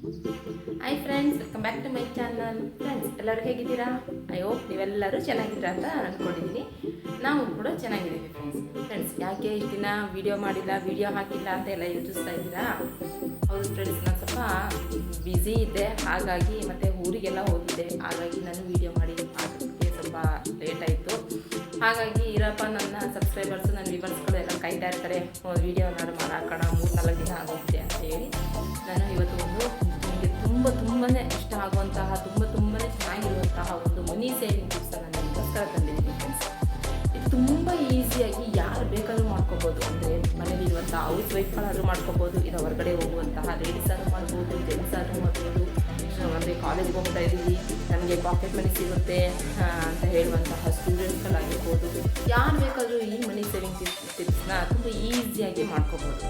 Hi friends welcome back to my channel friends ಎಲ್ಲರೂ ಹೇಗಿದ್ದೀರಾ? I hope ನೀವೆಲ್ಲರೂ ಚೆನ್ನಾಗಿದ್ದೀರಾ ಅಂತ ಅಂದ್ಕೊಂಡಿದ್ದೀನಿ ನಾವು ಕೂಡ ಚೆನ್ನಾಗಿದ್ದೀವಿ ಫ್ರೆಂಡ್ಸ್ ಫ್ರೆಂಡ್ಸ್ ಯಾಕೆ ಇಷ್ಟು ದಿನ ವೀಡಿಯೋ ಮಾಡಿಲ್ಲ ವೀಡಿಯೋ ಹಾಕಿಲ್ಲ ಅಂತ ಎಲ್ಲ ಯೋಚಿಸ್ತಾ ಇದ್ದೀರಾ? ಹೌದು ಫ್ರೆಂಡ್ಸ್ ನಾನು ಸ್ವಲ್ಪ ಬ್ಯುಸಿ ಇದ್ದೆ. ಹಾಗಾಗಿ ಮತ್ತು ಊರಿಗೆಲ್ಲ ಹೋಗಿದ್ದೆ. ಹಾಗಾಗಿ ನಾನು ವೀಡಿಯೋ ಮಾಡಿ ಹಾಕೋದಕ್ಕೆ ಸ್ವಲ್ಪ ಲೇಟ್ ಆಯಿತು. ಹಾಗಾಗಿ ಇರಪ್ಪ, ನನ್ನ ಸಬ್ಸ್ಕ್ರೈಬರ್ಸು ನನ್ನ ವಿವರ್ಸ್ಗಳು ಎಲ್ಲ ಕಾಯ್ತಾ ಇರ್ತಾರೆ. ವೀಡಿಯೋ ನಾಡು ಮಾಡಾಕೋಣ ಮೂರು ನಾಲ್ಕು ದಿನ ಆಗುತ್ತೆ ಅಂತ ಹೇಳಿ. ನಾನು ಇವತ್ತು ಒಂದು ತುಂಬ ತುಂಬಾ ಇಷ್ಟ ಆಗುವಂತಹ, ತುಂಬ ತುಂಬಾ ಚೆನ್ನಾಗಿರುವಂತಹ ಒಂದು ಮನಿ ಸೇವಿಂಗ್ ಟಿಪ್ಸ್ ನಾನು ನಿಮಗೋಸ್ಕರ ತಂದಿದ್ದೀನಿ ಫ್ರೆಂಡ್ಸ್ ಇದು ತುಂಬ ಈಸಿಯಾಗಿ ಯಾರು ಬೇಕಾದರೂ ಮಾಡ್ಕೋಬೋದು. ಅಂದರೆ ಮನೇಲಿರುವಂಥ ಹೌಸ್ ವೈಫ್ಗಳಾದ್ರೂ ಮಾಡ್ಕೋಬೋದು. ಇಲ್ಲ ಹೊರಗಡೆ ಹೋಗುವಂತಹ ಲೇಡೀಸಾದ್ರೂ ಮಾಡ್ಬೋದು ಜೆಂಟ್ಸಾದ್ರೂ ಮಾಡ್ಬೋದು. ಅಂದರೆ ಕಾಲೇಜ್ಗೆ ಹೋಗ್ತಾ ಇದ್ದೀವಿ. ನನಗೆ ಪಾಕೆಟ್ ಮನಿ ಸಿಗುತ್ತೆ ಅಂತ ಹೇಳುವಂತಹ ಸ್ಟೂಡೆಂಟ್ಸ್ಗಳಾಗಿರ್ಬೋದು ಯಾರು ಬೇಕಾದರೂ ಈ ಮನಿ ಸೇವಿಂಗ್ ಟಿಪ್ಸ್ ಟಿಪ್ಸ್ನ ತುಂಬ ಈಸಿಯಾಗಿ ಮಾಡ್ಕೋಬೋದು.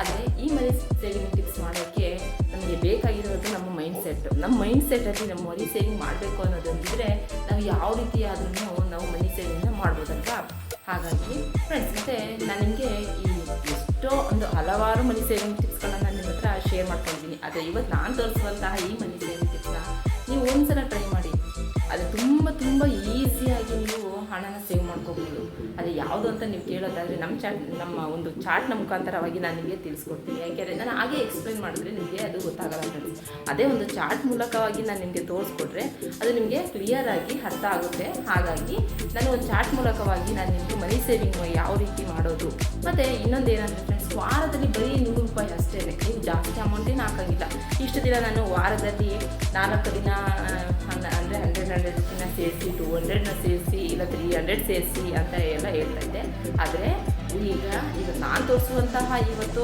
ಆದರೆ ಈ ಮರಿ ಸೇವಿಂಗ್ ಟಿಪ್ಸ್ ಮಾಡೋಕ್ಕೆ ನಮಗೆ ಬೇಕಾಗಿರೋದು ನಮ್ಮ ಮೈಂಡ್ ಸೆಟ್ ನಮ್ಮ ಮೈಂಡ್ ಸೆಟ್ಟಲ್ಲಿ ನಮ್ಮ ಮನಿ ಸೇವಿಂಗ್ ಮಾಡಬೇಕು ಅನ್ನೋದೊಂದಿದ್ರೆ ನಾವು ಯಾವ ರೀತಿ ಆದ್ರೂ ನಾವು ಮನಿ ಸೇವಿಂಗ್ನ ಮಾಡ್ಬೋದಲ್ವಾ? ಹಾಗಾಗಿ ಫ್ರೆಂಡ್ಸ್ ಮತ್ತು ನಾನು ನಿಮಗೆ ಈ ಎಷ್ಟೋ ಒಂದು ಹಲವಾರು ಮನಿ ಸೇವಿಂಗ್ ಟಿಪ್ಸ್ಗಳನ್ನು ನಾನು ನಿಮ್ಮ ಹತ್ರ ಶೇರ್ ಮಾಡ್ಕೊಂಡಿದ್ದೀನಿ ಆದರೆ ಇವತ್ತು ನಾನು ತೋರಿಸುವಂತಹ ಈ ಮನಿ ಸೇವಿಂಗ್ ಟಿಪ್ಸ್ನ ನೀವು ಒಂದು ಸಲ ಟ್ರೈ ಮಾಡಿ. ಅದು ತುಂಬ ತುಂಬ ಈಸಿಯಾಗಿ ನೀವು ಹಣನ ಸೇವ್ ಮಾಡ್ಕೋಬೋದು. ಅದು ಯಾವುದು ಅಂತ ನೀವು ಕೇಳೋದಾದರೆ ನಮ್ಮ ಚಾಟ್, ನಮ್ಮ ಒಂದು ಚಾಟ್ನ ಮುಖಾಂತರವಾಗಿ ನಾನು ನಿಮಗೆ ತಿಳಿಸ್ಕೊಡ್ತೀನಿ. ಯಾಕೆಂದರೆ ನಾನು ಹಾಗೆ ಎಕ್ಸ್ಪ್ಲೈನ್ ಮಾಡಿದ್ರೆ ನಿಮಗೆ ಅದು ಗೊತ್ತಾಗಲ್ಲ ಅದೇ ಒಂದು ಚಾಟ್ ಮೂಲಕವಾಗಿ ನಾನು ನಿಮಗೆ ತೋರಿಸ್ಕೊಟ್ರೆ ಅದು ನಿಮಗೆ ಕ್ಲಿಯರ್ ಆಗಿ ಅರ್ಥ ಆಗುತ್ತೆ. ಹಾಗಾಗಿ ನಾನು ಒಂದು ಚಾಟ್ ಮೂಲಕವಾಗಿ ನಾನು ನಿಮಗೆ ಮನಿ ಸೇವಿಂಗ್ ಯಾವ ರೀತಿ ಮಾಡೋದು, ಮತ್ತು ಇನ್ನೊಂದು ಏನಂದರೆ ಫ್ರೆಂಡ್ಸ್ ವಾರದಲ್ಲಿ ಬರೀ ನೂರು ರೂಪಾಯಿ ಅಷ್ಟೇ ನೀವು ಜಾಸ್ತಿ ಅಮೌಂಟೇನು ಹಾಕೋಂಗಿಲ್ಲ. ಇಷ್ಟು ದಿನ ನಾನು ವಾರದಲ್ಲಿ ನಾಲ್ಕು ದಿನ ಅಂದರೆ ಹಂಡ್ರೆಡ್ ಹಂಡ್ರೆಡ್ ದಿನ ಸೇರಿಸಿ ಟೂ ಹಂಡ್ರೆಡ್ನ ಸೇರಿಸಿ ಇಲ್ಲ ತ್ರೀ ಹಂಡ್ರೆಡ್ ಸೇರಿಸಿ ಅಂತ ಎಲ್ಲ ಹೇಳ್ತಾ ಇದ್ದೆ ಆದರೆ ಈಗ ಈಗ ನಾನು ತೋರಿಸುವಂತಹ ಇವತ್ತು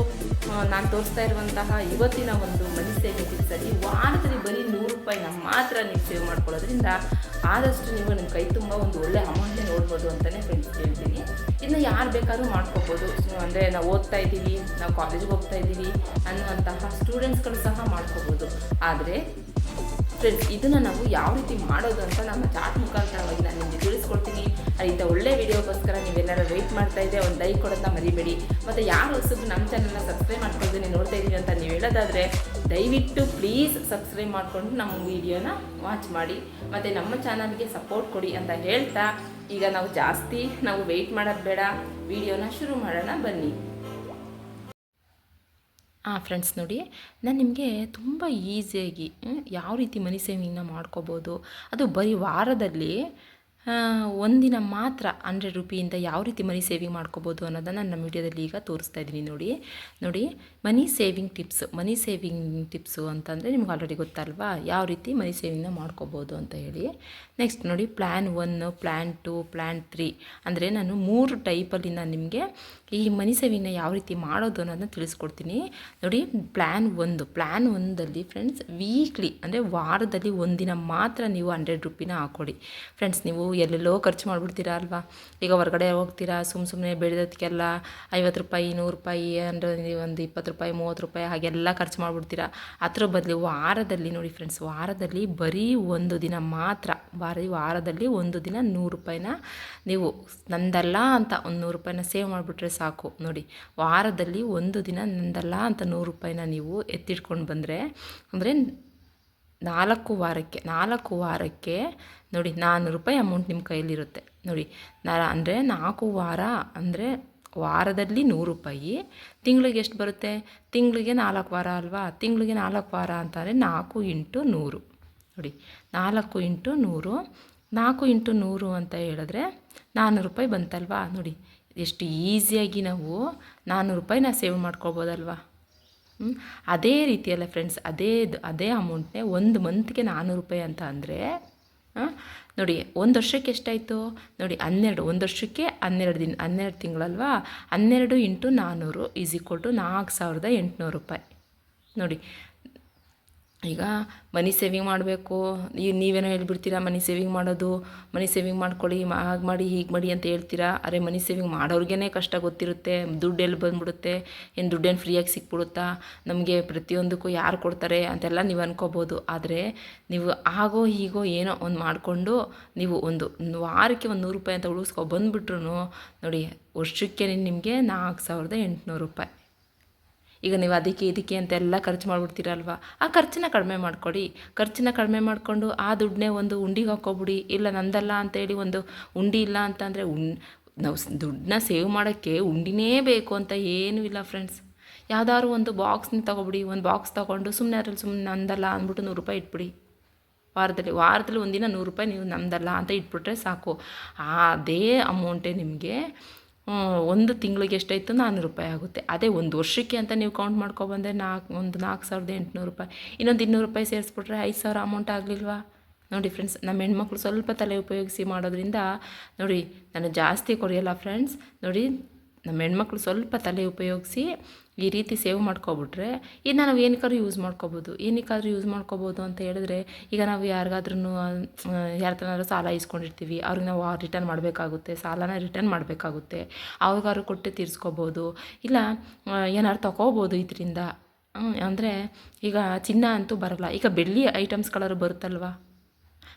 ನಾನು ತೋರಿಸ್ತಾ ಇರುವಂತಹ ಇವತ್ತಿನ ಒಂದು ಮನಿ ಸೇವಿಂಗ್ ಟಿಪ್ಸಲ್ಲಿ ವಾರದಲ್ಲಿ ಬರೀ ನೂರು ರೂಪಾಯಿನ ಮಾತ್ರ ನೀವು ಸೇವ್ ಮಾಡ್ಕೊಳ್ಳೋದ್ರಿಂದ ಆದಷ್ಟು ನೀವು ನಿಮ್ಮ ಕೈ ತುಂಬ ಒಂದು ಒಳ್ಳೆ ಅಮೌಂಟ್ನೇ ನೋಡ್ಬೋದು ಅಂತಲೇ ಫ್ರೆಂಡ್ಸ್ ಹೇಳ್ತೀನಿ. ಇನ್ನು ಯಾರು ಬೇಕಾದ್ರೂ ಮಾಡ್ಕೋಬೋದು. ಅಂದರೆ ನಾವು ಓದ್ತಾ ಇದ್ದೀವಿ, ನಾವು ಕಾಲೇಜ್ಗೆ ಹೋಗ್ತಾ ಇದ್ದೀವಿ ಅನ್ನುವಂತಹ ಸ್ಟೂಡೆಂಟ್ಸ್ಗಳು ಸಹ ಮಾಡ್ಕೋಬೋದು. ಆದರೆ ಫ್ರೆಂಡ್ಸ್ ಇದನ್ನು ನಾವು ಯಾವ ರೀತಿ ಮಾಡೋದು ಅಂತ ನಮ್ಮ ಚಾಟ್ ಮುಖಾಂತರವಾಗಿ ನಾನು ನಿಮಗೆ ತಿಳಿಸ್ಕೊಡ್ತೀನಿ. ಇಂಥ ಒಳ್ಳೆ ವಿಡಿಯೋಗೋಸ್ಕರ ನೀವೆಲ್ಲರೂ ವೆಯ್ಟ್ ಮಾಡ್ತಾ ಇದ್ದೆ ಒಂದು ಲೈಕ್ ಕೊಡೋದನ್ನ ಮರಿಬೇಡಿ. ಮತ್ತು ಯಾರು ಹೊಸದು ನಮ್ಮ ಚಾನಲ್ನ ಸಬ್ಸ್ಕ್ರೈಬ್ ಮಾಡ್ಕೊಂಡು ನೀವು ನೋಡ್ತಾ ಇದ್ದೀವಿ ಅಂತ ನೀವು ಹೇಳೋದಾದರೆ, ದಯವಿಟ್ಟು ಪ್ಲೀಸ್ ಸಬ್ಸ್ಕ್ರೈಬ್ ಮಾಡಿಕೊಂಡು ನಮ್ಮ ವಿಡಿಯೋನ ವಾಚ್ ಮಾಡಿ. ಮತ್ತು ನಮ್ಮ ಚಾನಲ್ಗೆ ಸಪೋರ್ಟ್ ಕೊಡಿ ಅಂತ ಹೇಳ್ತಾ, ಈಗ ನಾವು ಜಾಸ್ತಿ ನಾವು ವೆಯ್ಟ್ ಮಾಡೋದು ಬೇಡ. ವಿಡಿಯೋನ ಶುರು ಮಾಡೋಣ ಬನ್ನಿ. ಹಾಂ ಫ್ರೆಂಡ್ಸ್ ನೋಡಿ, ನಾನು ನಿಮಗೆ ತುಂಬ ಈಸಿಯಾಗಿ ಯಾವ ರೀತಿ ಮನಿ ಸೇವಿಂಗ್ನ ಮಾಡ್ಕೋಬೋದು, ಅದು ಬರೀ ವಾರದಲ್ಲಿ ಒಂದಿನ ಮಾತ್ರ ಹಂಡ್ರೆಡ್ ರುಪಿಯಿಂದ ಯಾವ ರೀತಿ ಮನಿ ಸೇವಿಂಗ್ ಮಾಡ್ಕೋಬೋದು ಅನ್ನೋದನ್ನು ನಮ್ಮ ವಿಡಿಯೋದಲ್ಲಿ ಈಗ ತೋರಿಸ್ತಾ ಇದ್ದೀನಿ ನೋಡಿ. ನೋಡಿ money saving tips, money saving tips ಅಂತಂದರೆ ನಿಮ್ಗೆ ಆಲ್ರೆಡಿ ಗೊತ್ತಲ್ವಾ? ಯಾವ ರೀತಿ ಮನಿ ಸೇವಿಂಗ್ನ ಮಾಡ್ಕೋಬೋದು ಅಂತ ಹೇಳಿ. ನೆಕ್ಸ್ಟ್ ನೋಡಿ plan one plan two plan three ಅಂದರೆ ನಾನು ಮೂರು ಟೈಪಲ್ಲಿ ನಾನು ನಿಮಗೆ ಈ ಮನಿ ಸೇವಿಂಗ್ನ ಯಾವ ರೀತಿ ಮಾಡೋದು ಅನ್ನೋದನ್ನ ತಿಳಿಸ್ಕೊಡ್ತೀನಿ. ನೋಡಿ ಪ್ಲ್ಯಾನ್ ಒಂದು. ಪ್ಲ್ಯಾನ್ ಒಂದಲ್ಲಿ ಫ್ರೆಂಡ್ಸ್ ವೀಕ್ಲಿ ಅಂದರೆ ವಾರದಲ್ಲಿ ಒಂದಿನ ಮಾತ್ರ ನೀವು ಹಂಡ್ರೆಡ್ ರುಪಿನ ಹಾಕ್ಕೊಡಿ ಫ್ರೆಂಡ್ಸ್ ನೀವು ಎಲ್ಲೆಲ್ಲೋ ಖರ್ಚು ಮಾಡಿಬಿಡ್ತೀರಾ ಅಲ್ವಾ? ಈಗ ಹೊರಗಡೆ ಹೋಗ್ತೀರಾ ಸುಮ್ಮ ಸುಮ್ಮನೆ ಬೆಳೆದೋದಕ್ಕೆಲ್ಲ ಐವತ್ತು ರೂಪಾಯಿ, ನೂರು ರೂಪಾಯಿ ಅಂದರೆ ಒಂದು ಇಪ್ಪತ್ತು ರೂಪಾಯಿ ಮೂವತ್ತು ರೂಪಾಯಿ ಹಾಗೆಲ್ಲ ಖರ್ಚು ಮಾಡಿಬಿಡ್ತೀರಾ? ಅದ್ರ ಬದಲು ವಾರದಲ್ಲಿ ನೋಡಿ ಫ್ರೆಂಡ್ಸ್ ವಾರದಲ್ಲಿ ಬರೀ ಒಂದು ದಿನ ಮಾತ್ರ, ಬರೀ ವಾರದಲ್ಲಿ ಒಂದು ದಿನ ನೂರು ರೂಪಾಯಿನ ನೀವು ನಂದಲ್ಲ ಅಂತ ಒಂದು ನೂರು ರೂಪಾಯಿನ ಸೇವ್ ಮಾಡಿಬಿಟ್ರೆ ಸಾಕು. ನೋಡಿ, ವಾರದಲ್ಲಿ ಒಂದು ದಿನ ನಂದಲ್ಲ ಅಂತ ನೂರು ರೂಪಾಯಿನ ನೀವು ಎತ್ತಿಟ್ಕೊಂಡು ಬಂದರೆ, ಅಂದರೆ ನಾಲ್ಕು ವಾರಕ್ಕೆ ನಾಲ್ಕು ವಾರಕ್ಕೆ ನೋಡಿ ನಾನ್ನೂರು ರೂಪಾಯಿ ಅಮೌಂಟ್ ನಿಮ್ಮ ಕೈಯಲ್ಲಿರುತ್ತೆ. ನೋಡಿ, ನಾ ಅಂದರೆ ನಾಲ್ಕು ವಾರ ಅಂದರೆ ವಾರದಲ್ಲಿ ನೂರು ರೂಪಾಯಿ. ತಿಂಗಳಿಗೆ ಎಷ್ಟು ಬರುತ್ತೆ? ತಿಂಗಳಿಗೆ ನಾಲ್ಕು ವಾರ ಅಲ್ವಾ? ತಿಂಗಳಿಗೆ ನಾಲ್ಕು ವಾರ ಅಂತಂದರೆ ನಾಲ್ಕು ಇಂಟು ನೂರು. ನೋಡಿ, ನಾಲ್ಕು ಇಂಟು ನೂರು. ನಾಲ್ಕು ಇಂಟು ನೂರು ಅಂತ ಹೇಳಿದ್ರೆ ನಾನ್ನೂರು ರೂಪಾಯಿ ಬಂತಲ್ವಾ? ನೋಡಿ, ಎಷ್ಟು ಈಸಿಯಾಗಿ ನಾವು ನಾನ್ನೂರು ರೂಪಾಯಿನ ಸೇವ್ ಮಾಡ್ಕೊಬೋದಲ್ವ? ಅದೇ ರೀತಿಯಲ್ಲ ಫ್ರೆಂಡ್ಸ್ ಅದೇ ಅದೇ ಅಮೌಂಟ್ನೇ ಒಂದು ಮಂತ್ಗೆ ನಾನ್ನೂರು ರೂಪಾಯಿ ಅಂತ ಅಂದರೆ ನೋಡಿ, ಒಂದು ವರ್ಷಕ್ಕೆ ಎಷ್ಟಾಯಿತು? ನೋಡಿ, ಹನ್ನೆರಡು, ಒಂದು ವರ್ಷಕ್ಕೆ ಹನ್ನೆರಡು ದಿನ, ಹನ್ನೆರಡು ತಿಂಗಳಲ್ವಾ? ಹನ್ನೆರಡು ಇಂಟು ನಾನ್ನೂರು ಈಸ್ ಈಕ್ವಲ್ ಟು ನಾಲ್ಕು ಸಾವಿರದ ಎಂಟುನೂರು ರೂಪಾಯಿ. ನೋಡಿ ಈಗ ಮನಿ ಸೇವಿಂಗ್ ಮಾಡಬೇಕು. ಈ ನೀವೇನೋ ಹೇಳ್ಬಿಡ್ತೀರಾ ಮನಿ ಸೇವಿಂಗ್ ಮಾಡೋದು ಮನಿ ಸೇವಿಂಗ್ ಮಾಡ್ಕೊಳ್ಳಿ, ಹಾಗೆ ಮಾಡಿ, ಹೀಗೆ ಮಾಡಿ ಅಂತ ಹೇಳ್ತೀರಾ? ಅರೆ ಮನಿ ಸೇವಿಂಗ್ ಮಾಡೋರ್ಗೇ ಕಷ್ಟ ಗೊತ್ತಿರುತ್ತೆ. ದುಡ್ಡು ಎಲ್ಲಿ ಬಂದ್ಬಿಡುತ್ತೆ? ಏನು ದುಡ್ಡೇನು ಫ್ರೀಯಾಗಿ ಸಿಕ್ಬಿಡುತ್ತಾ? ನಮಗೆ ಪ್ರತಿಯೊಂದಕ್ಕೂ ಯಾರು ಕೊಡ್ತಾರೆ ಅಂತೆಲ್ಲ ನೀವು ಅನ್ಕೋಬೋದು. ಆದರೆ ನೀವು ಆಗೋ, ಹೀಗೋ, ಏನೋ ಒಂದು ಮಾಡಿಕೊಂಡು ನೀವು ಒಂದು ವಾರಕ್ಕೆ ಒಂದು ನೂರು ರೂಪಾಯಿ ಅಂತ ಉಳಿಸ್ಕೊ ಬಂದುಬಿಟ್ರು ನೋಡಿ, ವರ್ಷಕ್ಕೆ ನಿಮಗೆ ನಾಲ್ಕು ಸಾವಿರದ ಎಂಟುನೂರು ರೂಪಾಯಿ. ಈಗ ನೀವು ಅದಕ್ಕೆ ಇದಕ್ಕೆ ಅಂತೆಲ್ಲ ಖರ್ಚು ಮಾಡಿಬಿಡ್ತೀರಲ್ವ? ಆ ಖರ್ಚನ್ನ ಕಡಿಮೆ ಮಾಡಿಕೊಡಿ. ಖರ್ಚನ್ನ ಕಡಿಮೆ ಮಾಡಿಕೊಂಡು ಆ ದುಡ್ಡನ್ನೇ ಒಂದು ಉಂಡಿಗೆ ಹಾಕ್ಕೊಬಿಡಿ. ಇಲ್ಲ ನಂದಲ್ಲ ಅಂತೇಳಿ ಒಂದು ಉಂಡಿ ಇಲ್ಲ ಅಂತಂದರೆ ಉಣ್ ನಾವು ದುಡ್ಡನ್ನ ಸೇವ್ ಮಾಡೋಕ್ಕೆ ಉಂಡಿನೇ ಬೇಕು ಅಂತ ಏನೂ ಇಲ್ಲ ಫ್ರೆಂಡ್ಸ್ ಯಾವ್ದಾದ್ರು ಒಂದು ಬಾಕ್ಸ್ನ ತೊಗೊಬಿಡಿ. ಒಂದು ಬಾಕ್ಸ್ ತೊಗೊಂಡು ಸುಮ್ಮನೆ ಅದ್ರಲ್ಲಿ ಸುಮ್ಮನೆ ನಂದಲ್ಲ ಅಂದ್ಬಿಟ್ಟು ನೂರು ರೂಪಾಯಿ ಇಟ್ಬಿಡಿ. ವಾರದಲ್ಲಿ ವಾರದಲ್ಲಿ ಒಂದಿನ ನೂರು ರೂಪಾಯಿ ನೀವು ನಂದಲ್ಲ ಅಂತ ಇಟ್ಬಿಟ್ರೆ ಸಾಕು. ಅದೇ ಅಮೌಂಟೇ ನಿಮಗೆ ಒಂದು ತಿಂಗಳಿಗೆ ಎಷ್ಟಾಯ್ತು ನಾನ್ನೂರು ರೂಪಾಯಿ ಆಗುತ್ತೆ. ಅದೇ ಒಂದು ವರ್ಷಕ್ಕೆ ಅಂತ ನೀವು ಕೌಂಟ್ ಮಾಡ್ಕೊಬಂದರೆ ನಾಲ್ಕು, ಒಂದು ನಾಲ್ಕು ಸಾವಿರದ ಎಂಟುನೂರು ರೂಪಾಯಿ. ಇನ್ನೊಂದು ಇನ್ನೂರು ರೂಪಾಯಿ ಸೇರಿಸ್ಬಿಟ್ರೆ ಐದು ಸಾವಿರ ಅಮೌಂಟ್ ಆಗಲಿಲ್ವಾ? ನೋಡಿ ಫ್ರೆಂಡ್ಸ್ ನಮ್ಮ ಹೆಣ್ಮಕ್ಳು ಸ್ವಲ್ಪ ತಲೆ ಉಪಯೋಗಿಸಿ ಮಾಡೋದ್ರಿಂದ ನೋಡಿ, ನಾನು ಜಾಸ್ತಿ ಕೊರೆಯಲ್ಲ ಫ್ರೆಂಡ್ಸ್ ನೋಡಿ, ನಮ್ಮ ಹೆಣ್ಮಕ್ಳು ಸ್ವಲ್ಪ ತಲೆ ಉಪಯೋಗಿಸಿ ಈ ರೀತಿ ಸೇವ್ ಮಾಡ್ಕೊಬಿಟ್ರೆ ಇದನ್ನ ನಾವು ಏನಕ್ಕಾದ್ರೂ ಯೂಸ್ ಮಾಡ್ಕೋಬೋದು. ಏನಕ್ಕಾದ್ರೂ ಯೂಸ್ ಮಾಡ್ಕೋಬೋದು ಅಂತ ಹೇಳಿದ್ರೆ ಈಗ ನಾವು ಯಾರಿಗಾದ್ರೂ ಯಾರ ಸಾಲ ಇಸ್ಕೊಂಡಿರ್ತೀವಿ ಅವ್ರಿಗೆ ನಾವು ರಿಟರ್ನ್ ಮಾಡಬೇಕಾಗುತ್ತೆ, ಸಾಲನ ರಿಟರ್ನ್ ಮಾಡಬೇಕಾಗುತ್ತೆ. ಅವ್ರಿಗಾದ್ರು ಕೊಟ್ಟು ತೀರಿಸ್ಕೋಬೋದು. ಇಲ್ಲ ಏನಾದ್ರು ತಗೋಬೋದು ಇದರಿಂದ. ಅಂದರೆ ಈಗ ಚಿನ್ನ ಅಂತೂ ಬರಲ್ಲ. ಈಗ ಬೆಳ್ಳಿ ಐಟಮ್ಸ್ಗಳಾದ್ರು ಬರುತ್ತಲ್ವಾ?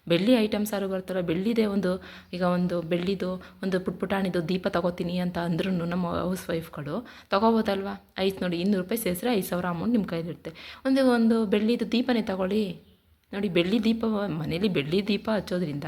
ಬೆಳ್ಳಿ ಐಟಮ್ಸ್ ಯಾರು ಬರ್ತಾರೋ, ಬೆಳ್ಳಿದೇ ಒಂದು, ಈಗ ಒಂದು ಬೆಳ್ಳಿದು, ಒಂದು ಪುಟ್ ಪುಟಾಣಿದು ದೀಪ ತಗೋತೀನಿ ಅಂತ ಅಂದ್ರೂ ನಮ್ಮ ಹೌಸ್ ವೈಫ್ಗಳು ತೊಗೋಬೋದಲ್ವಾ? ಐದು ನೋಡಿ, ಇನ್ನೂರು ರೂಪಾಯಿ ಸೇರಿಸ್ರೆ ಐದು ಸಾವಿರ ಅಮೌಂಟ್ ನಿಮ್ಮ ಕೈಲಿರುತ್ತೆ ಒಂದು ಒಂದು ಬೆಳ್ಳಿದು ದೀಪನೇ ತಗೊಳ್ಳಿ. ನೋಡಿ, ಬೆಳ್ಳಿ ದೀಪ, ಮನೇಲಿ ಬೆಳ್ಳಿ ದೀಪ ಹಚ್ಚೋದ್ರಿಂದ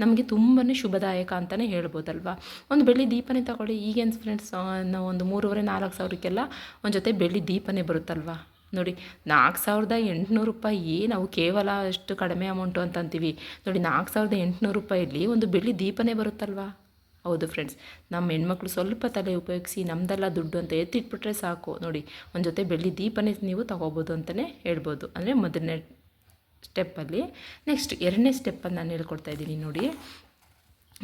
ನಮಗೆ ತುಂಬಾ ಶುಭದಾಯಕ ಅಂತಲೇ ಹೇಳ್ಬೋದಲ್ವಾ? ಒಂದು ಬೆಳ್ಳಿ ದೀಪನೇ ತಗೊಳ್ಳಿ. ಈಗೇನು ಫ್ರೆಂಡ್ಸ್ ನಾವು ಒಂದು ಮೂರುವರೆ, ನಾಲ್ಕು ಸಾವಿರಕ್ಕೆಲ್ಲ ಒಂದು ಜೊತೆ ಬೆಳ್ಳಿ ದೀಪನೇ ಬರುತ್ತಲ್ವಾ? ನೋಡಿ, ನಾಲ್ಕು ಸಾವಿರದ ಎಂಟುನೂರು ರೂಪಾಯಿ ನಾವು ಕೇವಲ ಅಷ್ಟು ಕಡಿಮೆ ಅಮೌಂಟು ಅಂತ ಅಂತೀವಿ ನೋಡಿ, ನಾಲ್ಕು ಸಾವಿರದ ಎಂಟುನೂರು ರೂಪಾಯಿಲಿ ಒಂದು ಬೆಳ್ಳಿ ದೀಪನೇ ಬರುತ್ತಲ್ವಾ? ಹೌದು ಫ್ರೆಂಡ್ಸ್ ನಮ್ಮ ಹೆಣ್ಮಕ್ಳು ಸ್ವಲ್ಪ ತಲೆ ಉಪಯೋಗಿಸಿ ನಮ್ಮದೆಲ್ಲ ದುಡ್ಡು ಅಂತ ಎತ್ತಿಟ್ಬಿಟ್ರೆ ಸಾಕು. ನೋಡಿ, ಒಂದು ಜೊತೆ ಬೆಳ್ಳಿ ದೀಪನೇ ನೀವು ತಗೋಬೋದು ಅಂತಲೇ ಹೇಳ್ಬೋದು. ಅಂದರೆ ಮೊದಲನೇ ಸ್ಟೆಪ್ಪಲ್ಲಿ ನೆಕ್ಸ್ಟ್ ಎರಡನೇ ಸ್ಟೆಪ್ಪನ್ನು ನಾನು ಹೇಳ್ಕೊಡ್ತಾ ಇದ್ದೀನಿ ನೋಡಿ.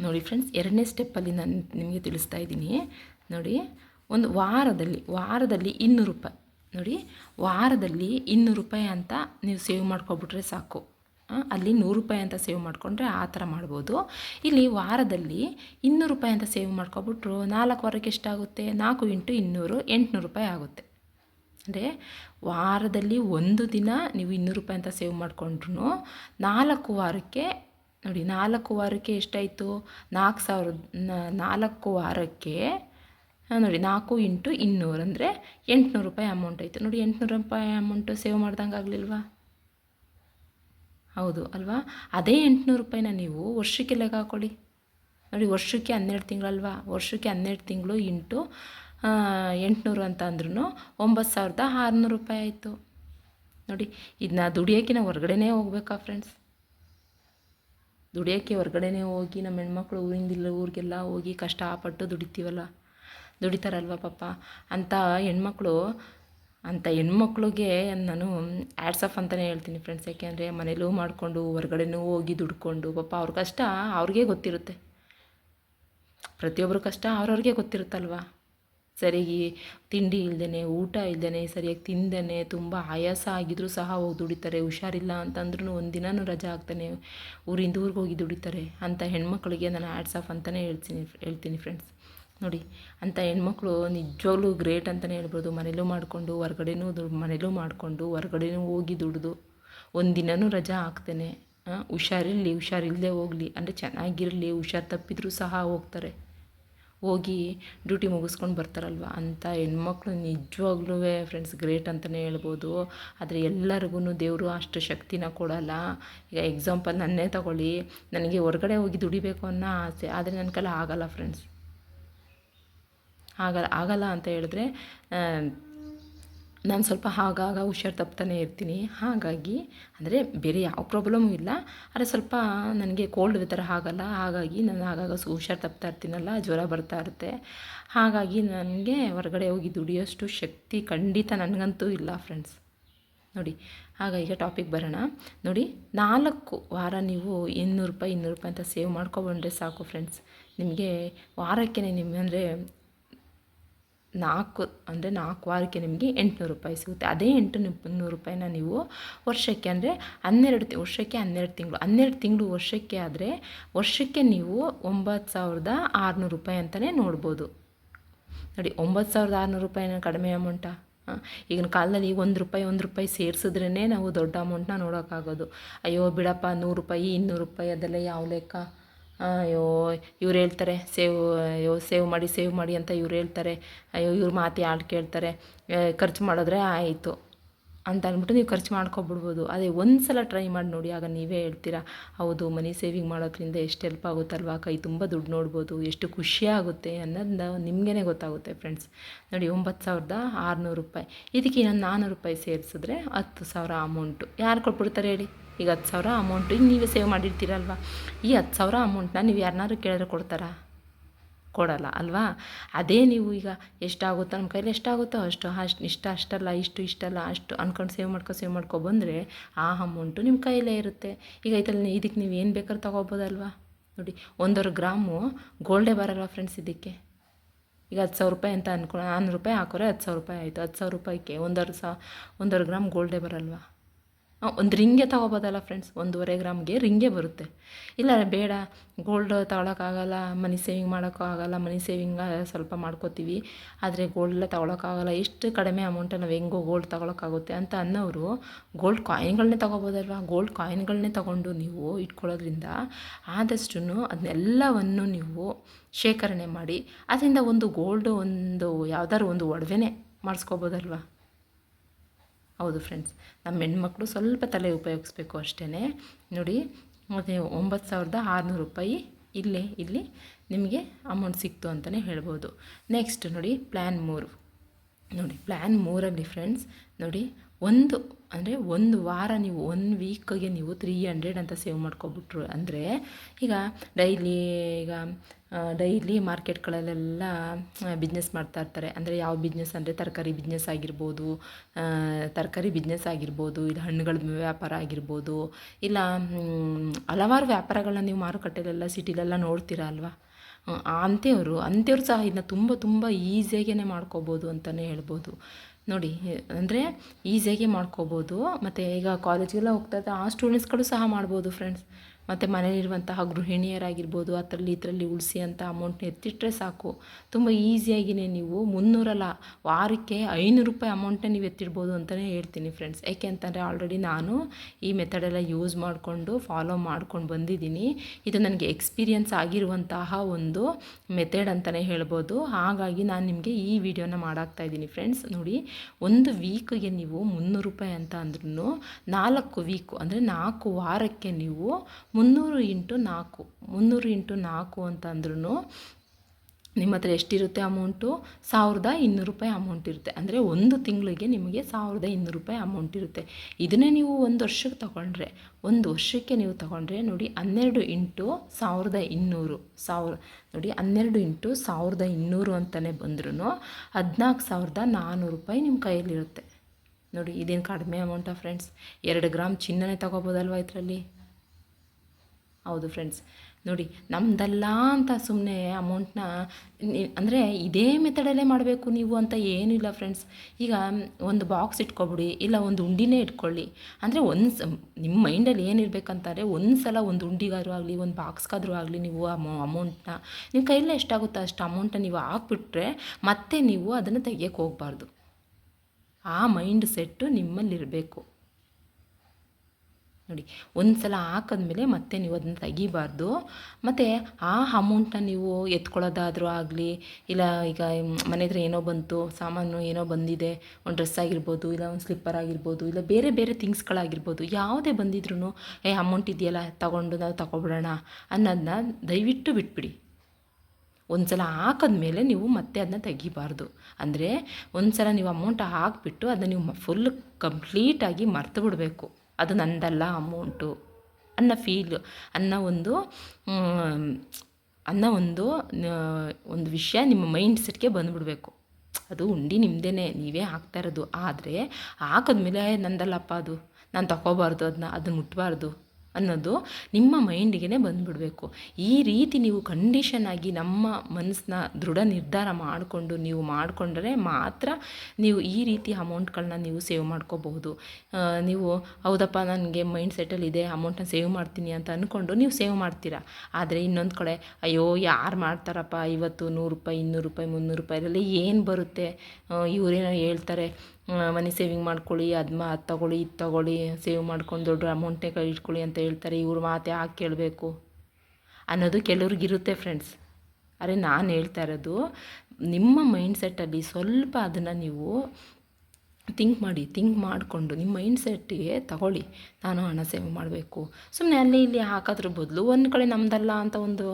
ನೋಡಿ ಫ್ರೆಂಡ್ಸ್ ಎರಡನೇ ಸ್ಟೆಪ್ಪಲ್ಲಿ ನಾನು ನಿಮಗೆ ತಿಳಿಸ್ತಾ ಇದ್ದೀನಿ. ನೋಡಿ, ಒಂದು ವಾರದಲ್ಲಿ ವಾರದಲ್ಲಿ ಇನ್ನೂರು ರೂಪಾಯಿ. ನೋಡಿ, ವಾರದಲ್ಲಿ ಇನ್ನೂರು ರೂಪಾಯಿ ಅಂತ ನೀವು ಸೇವ್ ಮಾಡ್ಕೊಬಿಟ್ರೆ ಸಾಕು. ಅಲ್ಲಿ ನೂರು ರೂಪಾಯಿ ಅಂತ ಸೇವ್ ಮಾಡಿಕೊಂಡ್ರೆ ಆ ಥರ ಮಾಡ್ಬೋದು. ಇಲ್ಲಿ ವಾರದಲ್ಲಿ ಇನ್ನೂರು ರೂಪಾಯಿ ಅಂತ ಸೇವ್ ಮಾಡ್ಕೊಬಿಟ್ರು ನಾಲ್ಕು ವಾರಕ್ಕೆ ಎಷ್ಟಾಗುತ್ತೆ? ನಾಲ್ಕು ಇಂಟು ಇನ್ನೂರು, ಎಂಟುನೂರು ರೂಪಾಯಿ ಆಗುತ್ತೆ. ಅಂದರೆ ವಾರದಲ್ಲಿ ಒಂದು ದಿನ ನೀವು ಇನ್ನೂರು ರೂಪಾಯಿ ಅಂತ ಸೇವ್ ಮಾಡಿಕೊಂಡ್ರು ನಾಲ್ಕು ವಾರಕ್ಕೆ, ನೋಡಿ ನಾಲ್ಕು ವಾರಕ್ಕೆ ಎಷ್ಟಾಯಿತು? ನಾಲ್ಕು ಸಾವಿರದ, ನಾಲ್ಕು ವಾರಕ್ಕೆ ನೋಡಿ, ನಾಲ್ಕು ಇಂಟು ಇನ್ನೂರು ಅಂದರೆ ಎಂಟುನೂರು ರೂಪಾಯಿ ಅಮೌಂಟ್ ಆಯಿತು. ನೋಡಿ, ಎಂಟುನೂರು ರೂಪಾಯಿ ಅಮೌಂಟು ಸೇವ್ ಮಾಡ್ದಂಗೆ ಆಗಲಿಲ್ವಾ? ಹೌದು, ಅಲ್ವಾ? ಅದೇ ಎಂಟುನೂರು ರೂಪಾಯಿನ ನೀವು ವರ್ಷಕ್ಕೆ ಲೆಕ್ಕ ಹಾಕೊಳ್ಳಿ. ನೋಡಿ, ವರ್ಷಕ್ಕೆ ಹನ್ನೆರಡು ತಿಂಗಳಲ್ವಾ? ವರ್ಷಕ್ಕೆ ಹನ್ನೆರಡು ತಿಂಗಳು ಇಂಟು ಎಂಟುನೂರು ಅಂತ ಅಂದ್ರೂ ಒಂಬತ್ತು ಸಾವಿರದ ಆರುನೂರು ರೂಪಾಯಿ ಆಯಿತು. ನೋಡಿ ಇದನ್ನ ದುಡಿಯೋಕ್ಕಿನ ಹೊರಗಡೆನೇ ಹೋಗ್ಬೇಕಾ ಫ್ರೆಂಡ್ಸ್ ದುಡಿಯೋಕ್ಕೆ ಹೊರಗಡೆನೇ ಹೋಗಿ ನಮ್ಮ ಹೆಣ್ಮಕ್ಳು ಊರಿಂದಿಲ್ಲ ಊರಿಗೆಲ್ಲ ಹೋಗಿ ಕಷ್ಟಪಟ್ಟು ದುಡಿತೀವಲ್ಲ? ದುಡಿತಾರಲ್ವ ಪಾಪ? ಅಂತ ಹೆಣ್ಮಕ್ಳು ಅಂಥ ಹೆಣ್ಮಕ್ಳಿಗೆ ನಾನು ಆ್ಯಡ್ಸ್ ಆಫ್ ಅಂತಲೇ ಹೇಳ್ತೀನಿ ಫ್ರೆಂಡ್ಸ್ ಯಾಕೆಂದರೆ ಮನೇಲೂ ಮಾಡಿಕೊಂಡು, ಹೊರಗಡೆನೂ ಹೋಗಿ ದುಡ್ಕೊಂಡು, ಪಾಪ ಅವ್ರ ಕಷ್ಟ ಅವ್ರಿಗೆ ಗೊತ್ತಿರುತ್ತೆ. ಪ್ರತಿಯೊಬ್ಬರ ಕಷ್ಟ ಅವ್ರವ್ರಿಗೆ ಗೊತ್ತಿರುತ್ತಲ್ವ? ಸರಿಯಾಗಿ ತಿಂಡಿ ಇಲ್ದೇ ಊಟ ಇಲ್ದೇ ಸರಿಯಾಗಿ ತಿಂದೇ ತುಂಬ ಆಯಾಸ ಆಗಿದ್ರೂ ಸಹ ಹೋಗಿ ದುಡಿತಾರೆ, ಹುಷಾರಿಲ್ಲ ಅಂತಂದ್ರೂ ಒಂದು ದಿನವೂ ರಜೆ ಆಗ್ತಾನೆ ಊರಿಂದ ಊರಿಗೆ ಹೋಗಿ ದುಡಿತಾರೆ ಅಂಥ ಹೆಣ್ಮಕ್ಳಿಗೆ ನಾನು ಆ್ಯಡ್ಸ್ ಆಫ್ ಅಂತಲೇ ಹೇಳ್ತೀನಿ ಹೇಳ್ತೀನಿ ಫ್ರೆಂಡ್ಸ್ ನೋಡಿ ಅಂಥ ಹೆಣ್ಮಕ್ಳು ನಿಜವಾಗ್ಲೂ ಗ್ರೇಟ್ ಅಂತಲೇ ಹೇಳ್ಬೋದು. ಮನೇಲೂ ಮಾಡಿಕೊಂಡು, ಹೊರ್ಗಡೆನೂ ದುಡ್ಡು ಮನೇಲೂ ಮಾಡಿಕೊಂಡು, ಹೊರ್ಗಡೆನೂ ಹೋಗಿ ದುಡಿದು ಒಂದು ದಿನವೂ ರಜಾ ಹಾಕ್ತೇನೆ. ಹುಷಾರಿರಲಿ ಹುಷಾರಿಲ್ಲದೆ ಹೋಗಲಿ. ಅಂದರೆ ಚೆನ್ನಾಗಿರಲಿ, ಹುಷಾರು ತಪ್ಪಿದ್ರೂ ಸಹ ಹೋಗ್ತಾರೆ. ಹೋಗಿ ಡ್ಯೂಟಿ ಮುಗಿಸ್ಕೊಂಡು ಬರ್ತಾರಲ್ವ? ಅಂಥ ಹೆಣ್ಮಕ್ಳು ನಿಜವಾಗ್ಲೂ ಫ್ರೆಂಡ್ಸ್ ಗ್ರೇಟ್ ಅಂತಲೇ ಹೇಳ್ಬೋದು. ಆದರೆ ಎಲ್ಲರಿಗೂ ದೇವರು ಅಷ್ಟು ಶಕ್ತಿನ ಕೊಡಲ್ಲ. ಈಗ ಎಕ್ಸಾಂಪಲ್ ನನ್ನೇ ತಗೊಳ್ಳಿ. ನನಗೆ ಹೊರಗಡೆ ಹೋಗಿ ದುಡಿಬೇಕು ಅನ್ನೋ ಆಸೆ. ಆದರೆ ನನ್ನ ಕೈಲಿ ಆಗಲ್ಲ ಫ್ರೆಂಡ್ಸ್ ಆಗಲ್ಲ ಆಗಲ್ಲ ಅಂತ ಹೇಳಿದ್ರೆ ನಾನು ಸ್ವಲ್ಪ ಆಗಾಗ ಹುಷಾರು ತಪ್ತಾನೆ ಇರ್ತೀನಿ. ಹಾಗಾಗಿ, ಅಂದರೆ ಬೇರೆ ಯಾವ ಪ್ರಾಬ್ಲಮ್ಮು ಇಲ್ಲ. ಆದರೆ ಸ್ವಲ್ಪ ನನಗೆ ಕೋಲ್ಡ್ ಥರ ಆಗಲ್ಲ, ಹಾಗಾಗಿ ನಾನು ಆಗಾಗ ಹುಷಾರು ತಪ್ತಾ ಇರ್ತೀನಲ್ಲ, ಜ್ವರ ಬರ್ತಾ ಇರುತ್ತೆ. ಹಾಗಾಗಿ ನನಗೆ ಹೊರಗಡೆ ಹೋಗಿ ದುಡಿಯೋಷ್ಟು ಶಕ್ತಿ ಖಂಡಿತ ನನಗಂತೂ ಇಲ್ಲ ಫ್ರೆಂಡ್ಸ್ ನೋಡಿ, ಆಗ ಈಗ ಟಾಪಿಕ್ ಬರೋಣ. ನೋಡಿ, ನಾಲ್ಕು ವಾರ ನೀವು ಇನ್ನೂರು ರೂಪಾಯಿ ಇನ್ನೂರು ರೂಪಾಯಿ ಅಂತ ಸೇವ್ ಮಾಡ್ಕೊಬಂದ್ರೆ ಸಾಕು ಫ್ರೆಂಡ್ಸ್ ನಿಮಗೆ ವಾರಕ್ಕೆ ನಿಮ್ಮ ಅಂದರೆ ನಾಲ್ಕು, ಅಂದರೆ ನಾಲ್ಕು ವಾರಕ್ಕೆ ನಿಮಗೆ ಎಂಟುನೂರು ರೂಪಾಯಿ ಸಿಗುತ್ತೆ. ಅದೇ ಎಂಟು ನೂರು ರೂಪಾಯಿನ ನೀವು ವರ್ಷಕ್ಕೆ, ಅಂದರೆ ಹನ್ನೆರಡು ವರ್ಷಕ್ಕೆ ಹನ್ನೆರಡು ತಿಂಗಳು ಹನ್ನೆರಡು ತಿಂಗಳು ವರ್ಷಕ್ಕೆ ಆದರೆ ವರ್ಷಕ್ಕೆ ನೀವು ಒಂಬತ್ತು ಸಾವಿರದ ಆರುನೂರು ರೂಪಾಯಿ ಅಂತಲೇ ನೋಡ್ಬೋದು. ನೋಡಿ, ಒಂಬತ್ತು ಸಾವಿರದ ಆರುನೂರು ರೂಪಾಯಿನ ಕಡಿಮೆ ಅಮೌಂಟಾ? ಈಗಿನ ಕಾಲದಲ್ಲಿ ಒಂದು ರೂಪಾಯಿ ಒಂದು ರೂಪಾಯಿ ಸೇರಿಸಿದ್ರೇ ನಾವು ದೊಡ್ಡ ಅಮೌಂಟ್ನ ನೋಡೋಕ್ಕಾಗೋದು. ಅಯ್ಯೋ, ಬಿಡಪ್ಪ, ನೂರು ರೂಪಾಯಿ, ಇನ್ನೂರು ರೂಪಾಯಿ ಅದೆಲ್ಲ ಯಾವ ಲೆಕ್ಕ? ಅಯ್ಯೋ, ಇವ್ರು ಹೇಳ್ತಾರೆ, ಸೇವ್, ಅಯ್ಯೋ, ಸೇವ್ ಮಾಡಿ ಸೇವ್ ಮಾಡಿ ಅಂತ ಇವ್ರು ಹೇಳ್ತಾರೆ. ಅಯ್ಯೋ, ಇವ್ರ ಮಾತು ಯಾರು ಕೇಳ್ತಾರೆ? ಖರ್ಚು ಮಾಡಿದ್ರೆ ಆಯಿತು ಅಂತ ಅಂದ್ಬಿಟ್ಟು ನೀವು ಖರ್ಚು ಮಾಡ್ಕೊಬಿಡ್ಬೋದು. ಅದೇ ಒಂದು ಸಲ ಟ್ರೈ ಮಾಡಿ ನೋಡಿ, ಆಗ ನೀವೇ ಹೇಳ್ತೀರಾ, ಹೌದು, ಮನಿ ಸೇವಿಂಗ್ ಮಾಡೋದ್ರಿಂದ ಎಷ್ಟು ಹೆಲ್ಪ್ ಆಗುತ್ತಲ್ವಾ, ಕೈ ತುಂಬ ದುಡ್ಡು ನೋಡ್ಬೋದು, ಎಷ್ಟು ಖುಷಿ ಆಗುತ್ತೆ ನಿಮಗೇ ಗೊತ್ತಾಗುತ್ತೆ ಫ್ರೆಂಡ್ಸ್. ನೋಡಿ, ಒಂಬತ್ತು ಸಾವಿರದ ಆರುನೂರು ರೂಪಾಯಿ. ಇದಕ್ಕೆ ಇನ್ನೊಂದು ನಾನ್ನೂರು ರೂಪಾಯಿ ಸೇರಿಸಿದ್ರೆ ಹತ್ತು ಸಾವಿರ ಅಮೌಂಟು. ಯಾರು ಕೊಟ್ಬಿಡ್ತಾರೆ ಹೇಳಿ? ಈಗ ಹತ್ತು ಸಾವಿರ ಅಮೌಂಟು ಈಗ ನೀವೇ ಸೇವ್ ಮಾಡಿರ್ತೀರಲ್ವ? ಈ ಹತ್ತು ಸಾವಿರ ಅಮೌಂಟ್ನ ನೀವು ಯಾರನ್ನಾರು ಕೇಳಿದ್ರೆ ಕೊಡ್ತಾರಾ? ಕೊಡಲ್ಲ, ಅಲ್ವಾ? ಅದೇ ನೀವು ಈಗ ಎಷ್ಟಾಗುತ್ತೋ ನಮ್ಮ ಕೈಲಿ ಎಷ್ಟಾಗುತ್ತೋ ಅಷ್ಟು ಅಷ್ಟು, ಇಷ್ಟ, ಅಷ್ಟಲ್ಲ, ಇಷ್ಟು, ಇಷ್ಟಲ್ಲ, ಅಷ್ಟು ಅಂದ್ಕೊಂಡು ಸೇವ್ ಮಾಡ್ಕೊ ಸೇವ್ ಮಾಡ್ಕೊ ಬಂದರೆ ಆ ಅಮೌಂಟು ನಿಮ್ಮ ಕೈಯಲ್ಲೇ ಇರುತ್ತೆ. ಈಗ ಇದರಲ್ಲಿ ಇದಕ್ಕೆ ನೀವು ಏನು ಬೇಕಾದ್ರೂ ತೊಗೋಬೋದಲ್ವಾ? ನೋಡಿ ಒಂದೂವರೆ ಗ್ರಾಮು ಗೋಲ್ಡೇ ಬರಲ್ವಾ ಫ್ರೆಂಡ್ಸ್ ಇದಕ್ಕೆ? ಈಗ ಹತ್ತು ಸಾವಿರ ರೂಪಾಯಿ ಅಂತ ಅಂದ್ಕೊಂಡು ನಾನ್ನೂರು ರೂಪಾಯಿ ಹಾಕೋರೆ ಹತ್ತು ಸಾವಿರ ರೂಪಾಯಿ ಆಯಿತು. ಹತ್ತು ಸಾವಿರ ರೂಪಾಯಿಗೆ ಒಂದೂವರೆ ಸಾ ಒಂದೂವರೆ ಗ್ರಾಮ್ ಗೋಲ್ಡೇ ಬರಲ್ವಾ? ಒಂದು ರಿಂಗೇ ತಗೋಬೋದಲ್ಲ ಫ್ರೆಂಡ್ಸ್ ಒಂದೂವರೆ ಗ್ರಾಮ್ಗೆ ರಿಂಗೇ ಬರುತ್ತೆ. ಇಲ್ಲ, ಬೇಡ ಗೋಲ್ಡ್ ತಗೊಳಕ್ಕಾಗಲ್ಲ ಮನಿ ಸೇವಿಂಗ್ ಮಾಡೋಕ್ಕೂ ಆಗಲ್ಲ ಮನಿ ಸೇವಿಂಗ್ ಸ್ವಲ್ಪ ಮಾಡ್ಕೋತೀವಿ. ಆದರೆ ಗೋಲ್ಡೆಲ್ಲ ತಗೊಳಕ್ಕಾಗಲ್ಲ ಎಷ್ಟು ಕಡಿಮೆ ಅಮೌಂಟ ನಾವು ಹೆಂಗೋ ಗೋಲ್ಡ್ ತಗೊಳಕ್ಕಾಗುತ್ತೆ ಅಂತ ಅನ್ನೋರು ಗೋಲ್ಡ್ ಕಾಯಿನ್ಗಳನ್ನೇ ತಗೋಬೋದಲ್ವಾ ಗೋಲ್ಡ್ ಕಾಯಿನ್ಗಳನ್ನೇ ತಗೊಂಡು ನೀವು ಇಟ್ಕೊಳ್ಳೋದ್ರಿಂದ ಆದಷ್ಟು ಅದನ್ನೆಲ್ಲವನ್ನು ನೀವು ಶೇಖರಣೆ ಮಾಡಿ, ಅದರಿಂದ ಒಂದು ಗೋಲ್ಡ್ ಒಂದು ಯಾವ್ದಾದ್ರು ಒಂದು ಒಡವೆನೇ ಮಾಡಿಸ್ಕೋಬೋದಲ್ವಾ? ಹೌದು ಫ್ರೆಂಡ್ಸ್ ನಮ್ಮ ಹೆಣ್ಮಕ್ಳು ಸ್ವಲ್ಪ ತಲೆ ಉಪಯೋಗಿಸ್ಬೇಕು ಅಷ್ಟೇ ನೋಡಿ ಮತ್ತು ಒಂಬತ್ತು ಸಾವಿರದ ಆರುನೂರು ರೂಪಾಯಿ ಇಲ್ಲೇ, ಇಲ್ಲಿ ನಿಮಗೆ ಅಮೌಂಟ್ ಸಿಕ್ತು ಅಂತಲೇ ಹೇಳ್ಬೋದು. ನೆಕ್ಸ್ಟ್ ನೋಡಿ ಪ್ಲ್ಯಾನ್ ಮೂರು. ನೋಡಿ ಪ್ಲ್ಯಾನ್ ಮೂರಲ್ಲಿ ಫ್ರೆಂಡ್ಸ್ ನೋಡಿ ಒಂದು, ಅಂದರೆ ಒಂದು ವಾರ ನೀವು ಒನ್ ವೀಕಿಗೆ ನೀವು ತ್ರೀ ಹಂಡ್ರೆಡ್ ಅಂತ ಸೇವ್ ಮಾಡ್ಕೊಬಿಟ್ರು ಅಂದರೆ, ಈಗ ಡೈಲಿ ಈಗ ಡೈಲಿ ಮಾರ್ಕೆಟ್ಗಳಲ್ಲೆಲ್ಲ ಬಿಸ್ನೆಸ್ ಮಾಡ್ತಾ ಇರ್ತಾರೆ. ಅಂದರೆ ಯಾವ ಬಿಸ್ನೆಸ್ ಅಂದರೆ ತರಕಾರಿ ಬಿಸ್ನೆಸ್ ಆಗಿರ್ಬೋದು ತರಕಾರಿ ಬಿಸ್ನೆಸ್ ಆಗಿರ್ಬೋದು, ಇಲ್ಲ ಹಣ್ಣುಗಳ ವ್ಯಾಪಾರ ಆಗಿರ್ಬೋದು, ಇಲ್ಲ ಹಲವಾರು ವ್ಯಾಪಾರಗಳನ್ನ ನೀವು ಮಾರುಕಟ್ಟೆಲೆಲ್ಲ, ಸಿಟಿಲೆಲ್ಲ ನೋಡ್ತೀರಾ ಅಲ್ವಾ? ಅಂಥವ್ರು ಅಂಥವ್ರು ಸಹ ಇದನ್ನ ತುಂಬ ತುಂಬ ಈಸಿಯಾಗೇ ಮಾಡ್ಕೋಬೋದು ಅಂತಲೇ ಹೇಳ್ಬೋದು. ನೋಡಿ ಅಂದರೆ ಈಸಿಯಾಗಿ ಮಾಡ್ಕೋಬೋದು. ಮತ್ತು ಈಗ ಕಾಲೇಜಿಗೆಲ್ಲ ಹೋಗ್ತಾ ಇದ್ದ ಆ ಸ್ಟೂಡೆಂಟ್ಸ್ಗಳು ಸಹ ಮಾಡ್ಬೋದು ಫ್ರೆಂಡ್ಸ್ ಮತ್ತು ಮನೇಲಿರುವಂತಹ ಗೃಹಿಣಿಯರಾಗಿರ್ಬೋದು, ಅದರಲ್ಲಿ ಇದರಲ್ಲಿ ಉಳಿಸಿ ಅಂತ ಅಮೌಂಟ್ನ ಎತ್ತಿಟ್ಟರೆ ಸಾಕು. ತುಂಬ ಈಸಿಯಾಗಿಯೇ ನೀವು ಮುನ್ನೂರಲ್ಲ, ವಾರಕ್ಕೆ ಐನೂರು ರೂಪಾಯಿ ಅಮೌಂಟ್ನ ನೀವು ಎತ್ತಿಡ್ಬೋದು ಅಂತಲೇ ಹೇಳ್ತೀನಿ ಫ್ರೆಂಡ್ಸ್ ಯಾಕೆ ಅಂತಂದರೆ ಆಲ್ರೆಡಿ ನಾನು ಈ ಮೆಥಡೆಲ್ಲ ಯೂಸ್ ಮಾಡಿಕೊಂಡು ಫಾಲೋ ಮಾಡ್ಕೊಂಡು ಬಂದಿದ್ದೀನಿ. ಇದು ನನಗೆ ಎಕ್ಸ್ಪೀರಿಯನ್ಸ್ ಆಗಿರುವಂತಹ ಒಂದು ಮೆಥಡ್ ಅಂತಲೇ ಹೇಳ್ಬೋದು. ಹಾಗಾಗಿ ನಾನು ನಿಮಗೆ ಈ ವಿಡಿಯೋನ ಮಾಡಾಕ್ತಾ ಇದ್ದೀನಿ ಫ್ರೆಂಡ್ಸ್ ನೋಡಿ, ಒಂದು ವೀಕ್ಗೆ ನೀವು ಮುನ್ನೂರು ರೂಪಾಯಿ ಅಂತ ಅಂದ್ರೂ ನಾಲ್ಕು ವೀಕು ಅಂದರೆ ನಾಲ್ಕು ವಾರಕ್ಕೆ ನೀವು ಮುನ್ನೂರು ಇಂಟು ನಾಲ್ಕು, ಮುನ್ನೂರು ಇಂಟು ನಾಲ್ಕು ಅಂತಂದ್ರೂ ನಿಮ್ಮ ಹತ್ರ ಎಷ್ಟಿರುತ್ತೆ ಅಮೌಂಟು? ಸಾವಿರದ ಇನ್ನೂರು ರೂಪಾಯಿ ಅಮೌಂಟ್ ಇರುತ್ತೆ. ಅಂದರೆ ಒಂದು ತಿಂಗಳಿಗೆ ನಿಮಗೆ ಸಾವಿರದ ಇನ್ನೂರು ರೂಪಾಯಿ ಅಮೌಂಟ್ ಇರುತ್ತೆ. ಇದನ್ನೇ ನೀವು ಒಂದು ವರ್ಷಕ್ಕೆ ತಗೊಂಡ್ರೆ, ಒಂದು ವರ್ಷಕ್ಕೆ ನೀವು ತಗೊಂಡ್ರೆ ನೋಡಿ ಹನ್ನೆರಡು ಇಂಟು ಸಾವಿರದ ಇನ್ನೂರು, ಸಾವಿರ, ನೋಡಿ ಹನ್ನೆರಡು ಇಂಟು ಸಾವಿರದ ಇನ್ನೂರು ಅಂತಲೇ ಬಂದ್ರೂ ಹದಿನಾಲ್ಕು ಸಾವಿರದ ನಾನ್ನೂರು ರೂಪಾಯಿ ನಿಮ್ಮ ಕೈಯಲ್ಲಿರುತ್ತೆ. ನೋಡಿ ಇದೇನು ಕಡಿಮೆ ಅಮೌಂಟಾ ಫ್ರೆಂಡ್ಸ್ ಎರಡು ಗ್ರಾಮ್ ಚಿನ್ನನೇ ತಗೋಬೋದಲ್ವ ಇದರಲ್ಲಿ? ಹೌದು ಫ್ರೆಂಡ್ಸ್ ನೋಡಿ, ನಮ್ದಲ್ಲ ಅಂತ ಸುಮ್ಮನೆ ಅಮೌಂಟ್ನ ಅಂದರೆ ಇದೇ ಮೆಥಡಲ್ಲೇ ಮಾಡಬೇಕು ನೀವು ಅಂತ ಏನೂ ಇಲ್ಲ ಫ್ರೆಂಡ್ಸ್ ಈಗ ಒಂದು ಬಾಕ್ಸ್ ಇಟ್ಕೊಬಿಡಿ, ಇಲ್ಲ ಒಂದು ಉಂಡಿನೇ ಇಟ್ಕೊಳ್ಳಿ. ಅಂದರೆ ಒಂದು ಸ ನಿಮ್ಮ ಮೈಂಡಲ್ಲಿ ಏನಿರಬೇಕಂತಾರೆ ಒಂದು ಸಲ ಒಂದು ಉಂಡಿಗಾದ್ರೂ ಆಗಲಿ, ಒಂದು ಬಾಕ್ಸ್ಗಾದ್ರೂ ಆಗಲಿ ನೀವು ಅಮೌ ಅಮೌಂಟ್ನ ನಿಮ್ಮ ಕೈಯಲ್ಲೇ ಎಷ್ಟಾಗುತ್ತೋ ಅಷ್ಟು ಅಮೌಂಟನ್ನ ನೀವು ಹಾಕ್ಬಿಟ್ರೆ ಮತ್ತೆ ನೀವು ಅದನ್ನು ತೆಗಿಯೋಕೆ ಹೋಗಬಾರ್ದು. ಆ ಮೈಂಡ್ ಸೆಟ್ಟು ನಿಮ್ಮಲ್ಲಿರಬೇಕು. ನೋಡಿ ಒಂದು ಸಲ ಹಾಕಿದ್ಮೇಲೆ ಮತ್ತೆ ನೀವು ಅದನ್ನ ತೆಗಿಬಾರ್ದು. ಮತ್ತು ಆ ಅಮೌಂಟನ್ನ ನೀವು ಎತ್ಕೊಳ್ಳೋದಾದರೂ ಆಗಲಿ, ಇಲ್ಲ ಈಗ ಮನೆ ಹತ್ರ ಏನೋ ಬಂತು, ಸಾಮಾನು ಏನೋ ಬಂದಿದೆ, ಒಂದು ಡ್ರೆಸ್ ಆಗಿರ್ಬೋದು, ಇಲ್ಲ ಒಂದು ಸ್ಲಿಪ್ಪರ್ ಆಗಿರ್ಬೋದು, ಇಲ್ಲ ಬೇರೆ ಬೇರೆ ಥಿಂಗ್ಸ್ಗಳಾಗಿರ್ಬೋದು ಯಾವುದೇ ಬಂದಿದ್ರೂ ಏ ಅಮೌಂಟ್ ಇದೆಯಲ್ಲ, ತಗೊಂಡು ನಾವು ತಗೊಬಿಡೋಣ ಅನ್ನೋದನ್ನ ದಯವಿಟ್ಟು ಬಿಟ್ಬಿಡಿ. ಒಂದು ಸಲ ಹಾಕಿದ್ಮೇಲೆ ನೀವು ಮತ್ತೆ ಅದನ್ನ ತೆಗಿಬಾರ್ದು. ಅಂದರೆ ಒಂದು ಸಲ ನೀವು ಅಮೌಂಟ್ ಹಾಕಿಬಿಟ್ಟು ಅದನ್ನ ನೀವು ಫುಲ್ ಕಂಪ್ಲೀಟಾಗಿ ಮರ್ತು ಬಿಡಬೇಕು ಅದು ನಂದಲ್ಲ ಅಮೌಂಟು ಅನ್ನೋ ಫೀಲ್, ಅನ್ನೋ ಒಂದು ಅನ್ನೋ ಒಂದು ಒಂದು ವಿಷಯ ನಿಮ್ಮ ಮೈಂಡ್ ಸೆಟ್ಗೆ ಬಂದುಬಿಡ್ಬೇಕು. ಅದು ಉಂಡಿ ನಿಮ್ಮದೇ ನೀವೇ ಹಾಕ್ತಾ ಇರೋದು. ಆದರೆ ಹಾಕಿದ್ಮೇಲೆ ನಂದಲ್ಲಪ್ಪ ಅದು, ನಾನು ತಗೋಬಾರ್ದು ಅದನ್ನ ಅದನ್ನ ಮುಟ್ಬಾರ್ದು. ಅನ್ನೋದು ನಿಮ್ಮ ಮೈಂಡಿಗೆ ಬಂದುಬಿಡಬೇಕು. ಈ ರೀತಿ ನೀವು ಕಂಡೀಷನ್ ಆಗಿ ನಮ್ಮ ಮನಸ್ಸನ್ನ ದೃಢ ನಿರ್ಧಾರ ಮಾಡಿಕೊಂಡು ನೀವು ಮಾಡಿಕೊಂಡರೆ ಮಾತ್ರ ನೀವು ಈ ರೀತಿ ಅಮೌಂಟ್ಗಳನ್ನ ನೀವು ಸೇವ್ ಮಾಡ್ಕೋಬಹುದು. ನೀವು ಹೌದಪ್ಪ ನನಗೆ ಮೈಂಡ್ ಸೆಟ್ಟಲ್ಲಿ ಇದೆ ಅಮೌಂಟನ್ನ ಸೇವ್ ಮಾಡ್ತೀನಿ ಅಂತ ಅಂದ್ಕೊಂಡು ನೀವು ಸೇವ್ ಮಾಡ್ತೀರಾ. ಆದರೆ ಇನ್ನೊಂದು ಕಡೆ, ಅಯ್ಯೋ ಯಾರು ಮಾಡ್ತಾರಪ್ಪ ಇವತ್ತು ನೂರು ರೂಪಾಯಿ, ಇನ್ನೂರು ರೂಪಾಯಿ, ಮುನ್ನೂರು ರೂಪಾಯಿರಲ್ಲಿ ಏನು ಬರುತ್ತೆ? ಇವರೇನೋ ಹೇಳ್ತಾರೆ ಮನಿ ಸೇವಿಂಗ್ ಮಾಡ್ಕೊಳ್ಳಿ ಅದು ಮಾ ಅದು ತಗೊಳ್ಳಿ, ಇದು ತಗೊಳ್ಳಿ ಸೇವ್ ಮಾಡ್ಕೊಂಡು ದೊಡ್ಡ ಅಮೌಂಟೇ ಕೈ ಇಟ್ಕೊಳ್ಳಿ ಅಂತ ಹೇಳ್ತಾರೆ. ಇವ್ರ ಮಾತು ಯಾಕೆ ಕೇಳಬೇಕು? ಅನ್ನೋದು ಕೆಲವ್ರಿಗಿರುತ್ತೆ ಫ್ರೆಂಡ್ಸ್ ಅರೆ ನಾನು ಹೇಳ್ತಾ ಇರೋದು, ನಿಮ್ಮ ಮೈಂಡ್ಸೆಟ್ಟಲ್ಲಿ ಸ್ವಲ್ಪ ಅದನ್ನು ನೀವು ಥಿಂಕ್ ಮಾಡಿ ಥಿಂಕ್ ಮಾಡಿಕೊಂಡು ನಿಮ್ಮ ಮೈಂಡ್ ಸೆಟ್ಟಿಗೆ ತಗೊಳ್ಳಿ. ನಾನು ಹಣ ಸೇವ್ ಮಾಡಬೇಕು. ಸುಮ್ಮನೆ ಅಲ್ಲಿ ಇಲ್ಲಿ ಹಾಕೋದ್ರ ಬದಲು ಒಂದು ಕಡೆ ನಮ್ಮದಲ್ಲ ಅಂತ ಒಂದು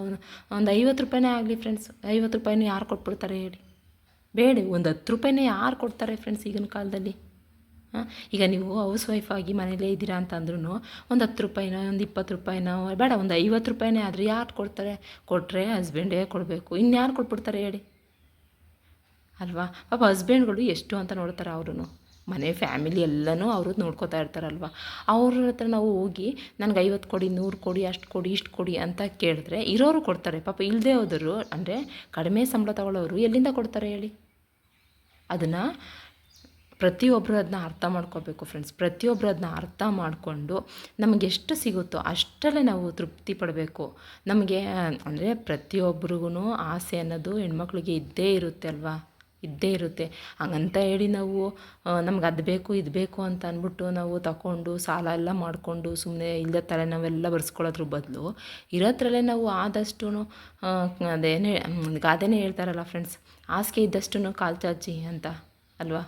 ಒಂದು ಐವತ್ತು ರೂಪಾಯಿನೇ ಆಗಲಿ ಫ್ರೆಂಡ್ಸ್ ಐವತ್ತು ರೂಪಾಯಿನೂ ಯಾರು ಕೊಟ್ಬಿಡ್ತಾರೆ ಹೇಳಿ. ಬೇಡ, ಒಂದು ಹತ್ತು ರೂಪಾಯಿನೇ ಯಾರು ಕೊಡ್ತಾರೆ ಫ್ರೆಂಡ್ಸ್ ಈಗಿನ ಕಾಲದಲ್ಲಿ? ಹಾಂ? ಈಗ ನೀವು ಹೌಸ್ ವೈಫ್ ಆಗಿ ಮನೇಲೇ ಇದ್ದೀರಾ ಅಂತ ಅಂದ್ರೂ ಒಂದು ಹತ್ತು ರೂಪಾಯಿನೋ, ಒಂದು ಇಪ್ಪತ್ತು ರೂಪಾಯಿನೋ, ಬೇಡ, ಒಂದು ಐವತ್ತು ರೂಪಾಯಿನೇ ಆದರೆ ಯಾರು ಕೊಡ್ತಾರೆ? ಕೊಟ್ಟರೆ ಹಸ್ಬೆಂಡೇ ಕೊಡಬೇಕು. ಇನ್ಯಾರು ಕೊಟ್ಬಿಡ್ತಾರೆ ಹೇಳಿ? ಅಲ್ವಾ? ಪಾಪ ಹಸ್ಬೆಂಡ್ಗಳು ಎಷ್ಟು ಅಂತ ನೋಡ್ತಾರೆ ಅವ್ರೂ ಮನೆ ಫ್ಯಾಮಿಲಿ ಎಲ್ಲನೂ ಅವರು ನೋಡ್ಕೋತಾ ಇರ್ತಾರಲ್ವ? ಅವ್ರ ಹತ್ರ ನಾವು ಹೋಗಿ ನನಗೆ ಐವತ್ತು ಕೊಡಿ, ನೂರು ಕೊಡಿ, ಅಷ್ಟು ಕೊಡಿ, ಇಷ್ಟು ಕೊಡಿ ಅಂತ ಕೇಳಿದ್ರೆ ಇರೋರು ಕೊಡ್ತಾರೆ. ಪಾಪ ಇಲ್ಲದೆ ಹೋದರು ಅಂದರೆ ಕಡಿಮೆ ಸಂಬಳ ತಗೊಳ್ಳೋರು ಎಲ್ಲಿಂದ ಕೊಡ್ತಾರೆ ಹೇಳಿ? ಅದನ್ನು ಪ್ರತಿಯೊಬ್ಬರು ಅದನ್ನ ಅರ್ಥ ಮಾಡ್ಕೋಬೇಕು ಫ್ರೆಂಡ್ಸ್ ಪ್ರತಿಯೊಬ್ಬರು ಅದನ್ನ ಅರ್ಥ ಮಾಡಿಕೊಂಡು ನಮಗೆ ಎಷ್ಟು ಸಿಗುತ್ತೋ ಅಷ್ಟರಲ್ಲೇ ನಾವು ತೃಪ್ತಿ ಪಡಬೇಕು. ನಮಗೆ ಅಂದರೆ ಪ್ರತಿಯೊಬ್ಬರಿಗೂ ಆಸೆ ಅನ್ನೋದು ಹೆಣ್ಮಕ್ಳಿಗೆ ಇದ್ದೇ ಇರುತ್ತೆ ಅಲ್ವಾ? ಇದ್ದೇ ಇರುತ್ತೆ. ಹಂಗಂತ ಹೇಳಿ ನಾವು ನಮ್ಗೆ ಅದು ಬೇಕು, ಇದು ಬೇಕು ಅಂತ ಅಂದ್ಬಿಟ್ಟು ನಾವು ತಗೊಂಡು ಸಾಲ ಎಲ್ಲ ಮಾಡಿಕೊಂಡು ಸುಮ್ಮನೆ ಇಲ್ಲದ ಥರ ನಾವೆಲ್ಲ ಬರ್ಸ್ಕೊಳ್ಳೋದ್ರ ಬದಲು ಇರೋದ್ರಲ್ಲೇ ನಾವು ಆದಷ್ಟು ಅದೇನೇ ಗಾದೆನೇ ಹೇಳ್ತಾರಲ್ಲ ಫ್ರೆಂಡ್ಸ್ ಹಾಸಿಗೆ ಇದ್ದಷ್ಟು ಕಾಲು ಚಾಚಿ ಅಂತ ಅಲ್ವಾ?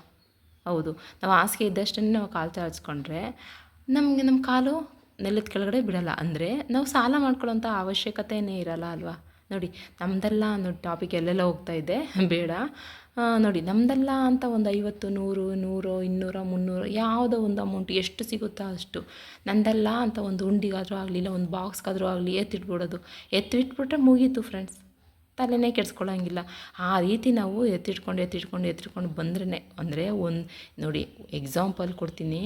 ಹೌದು. ನಾವು ಹಾಸಿಗೆ ಇದ್ದಷ್ಟನ್ನೇ ನಾವು ಕಾಲು ಚಾಚ್ಕೊಂಡ್ರೆ ನಮಗೆ ನಮ್ಮ ಕಾಲು ನೆಲದ ಕೆಳಗಡೆ ಬಿಡಲ್ಲ. ಅಂದರೆ ನಾವು ಸಾಲ ಮಾಡ್ಕೊಳ್ಳೋಂಥ ಅವಶ್ಯಕತೆಯೇ ಇರಲ್ಲ ಅಲ್ವಾ? ನೋಡಿ ನಮ್ಮದೆಲ್ಲ ಅನ್ನೋ ಟಾಪಿಕ್ ಎಲ್ಲೆಲ್ಲ ಹೋಗ್ತಾ ಇದೆ. ಬೇಡ. ನೋಡಿ ನಮ್ಮದಲ್ಲ ಅಂತ ಒಂದು ಐವತ್ತು, ನೂರು ನೂರು, ಇನ್ನೂರ, ಮುನ್ನೂರು, ಯಾವುದೋ ಒಂದು ಅಮೌಂಟ್ ಎಷ್ಟು ಸಿಗುತ್ತೋ ಅಷ್ಟು ನಂದಲ್ಲ ಅಂತ ಒಂದು ಉಂಡಿಗಾದರೂ ಆಗಲಿ, ಇಲ್ಲ ಒಂದು ಬಾಕ್ಸ್ಗಾದರೂ ಆಗಲಿ ಎತ್ತಿಟ್ಬಿಡೋದು. ಎತ್ತಿಟ್ಬಿಟ್ರೆ ಮುಗೀತು ಫ್ರೆಂಡ್ಸ್ ತಲೆನೇ ಕೆಡ್ಸ್ಕೊಳ್ಳೋಂಗಿಲ್ಲ ಆ ರೀತಿ ನಾವು ಎತ್ತಿಟ್ಕೊಂಡು ಎತ್ತಿಟ್ಕೊಂಡು ಎತ್ತಿಟ್ಕೊಂಡು ಬಂದ್ರೇ ಅಂದರೆ ಒಂದು, ನೋಡಿ ಎಕ್ಸಾಂಪಲ್ ಕೊಡ್ತೀನಿ.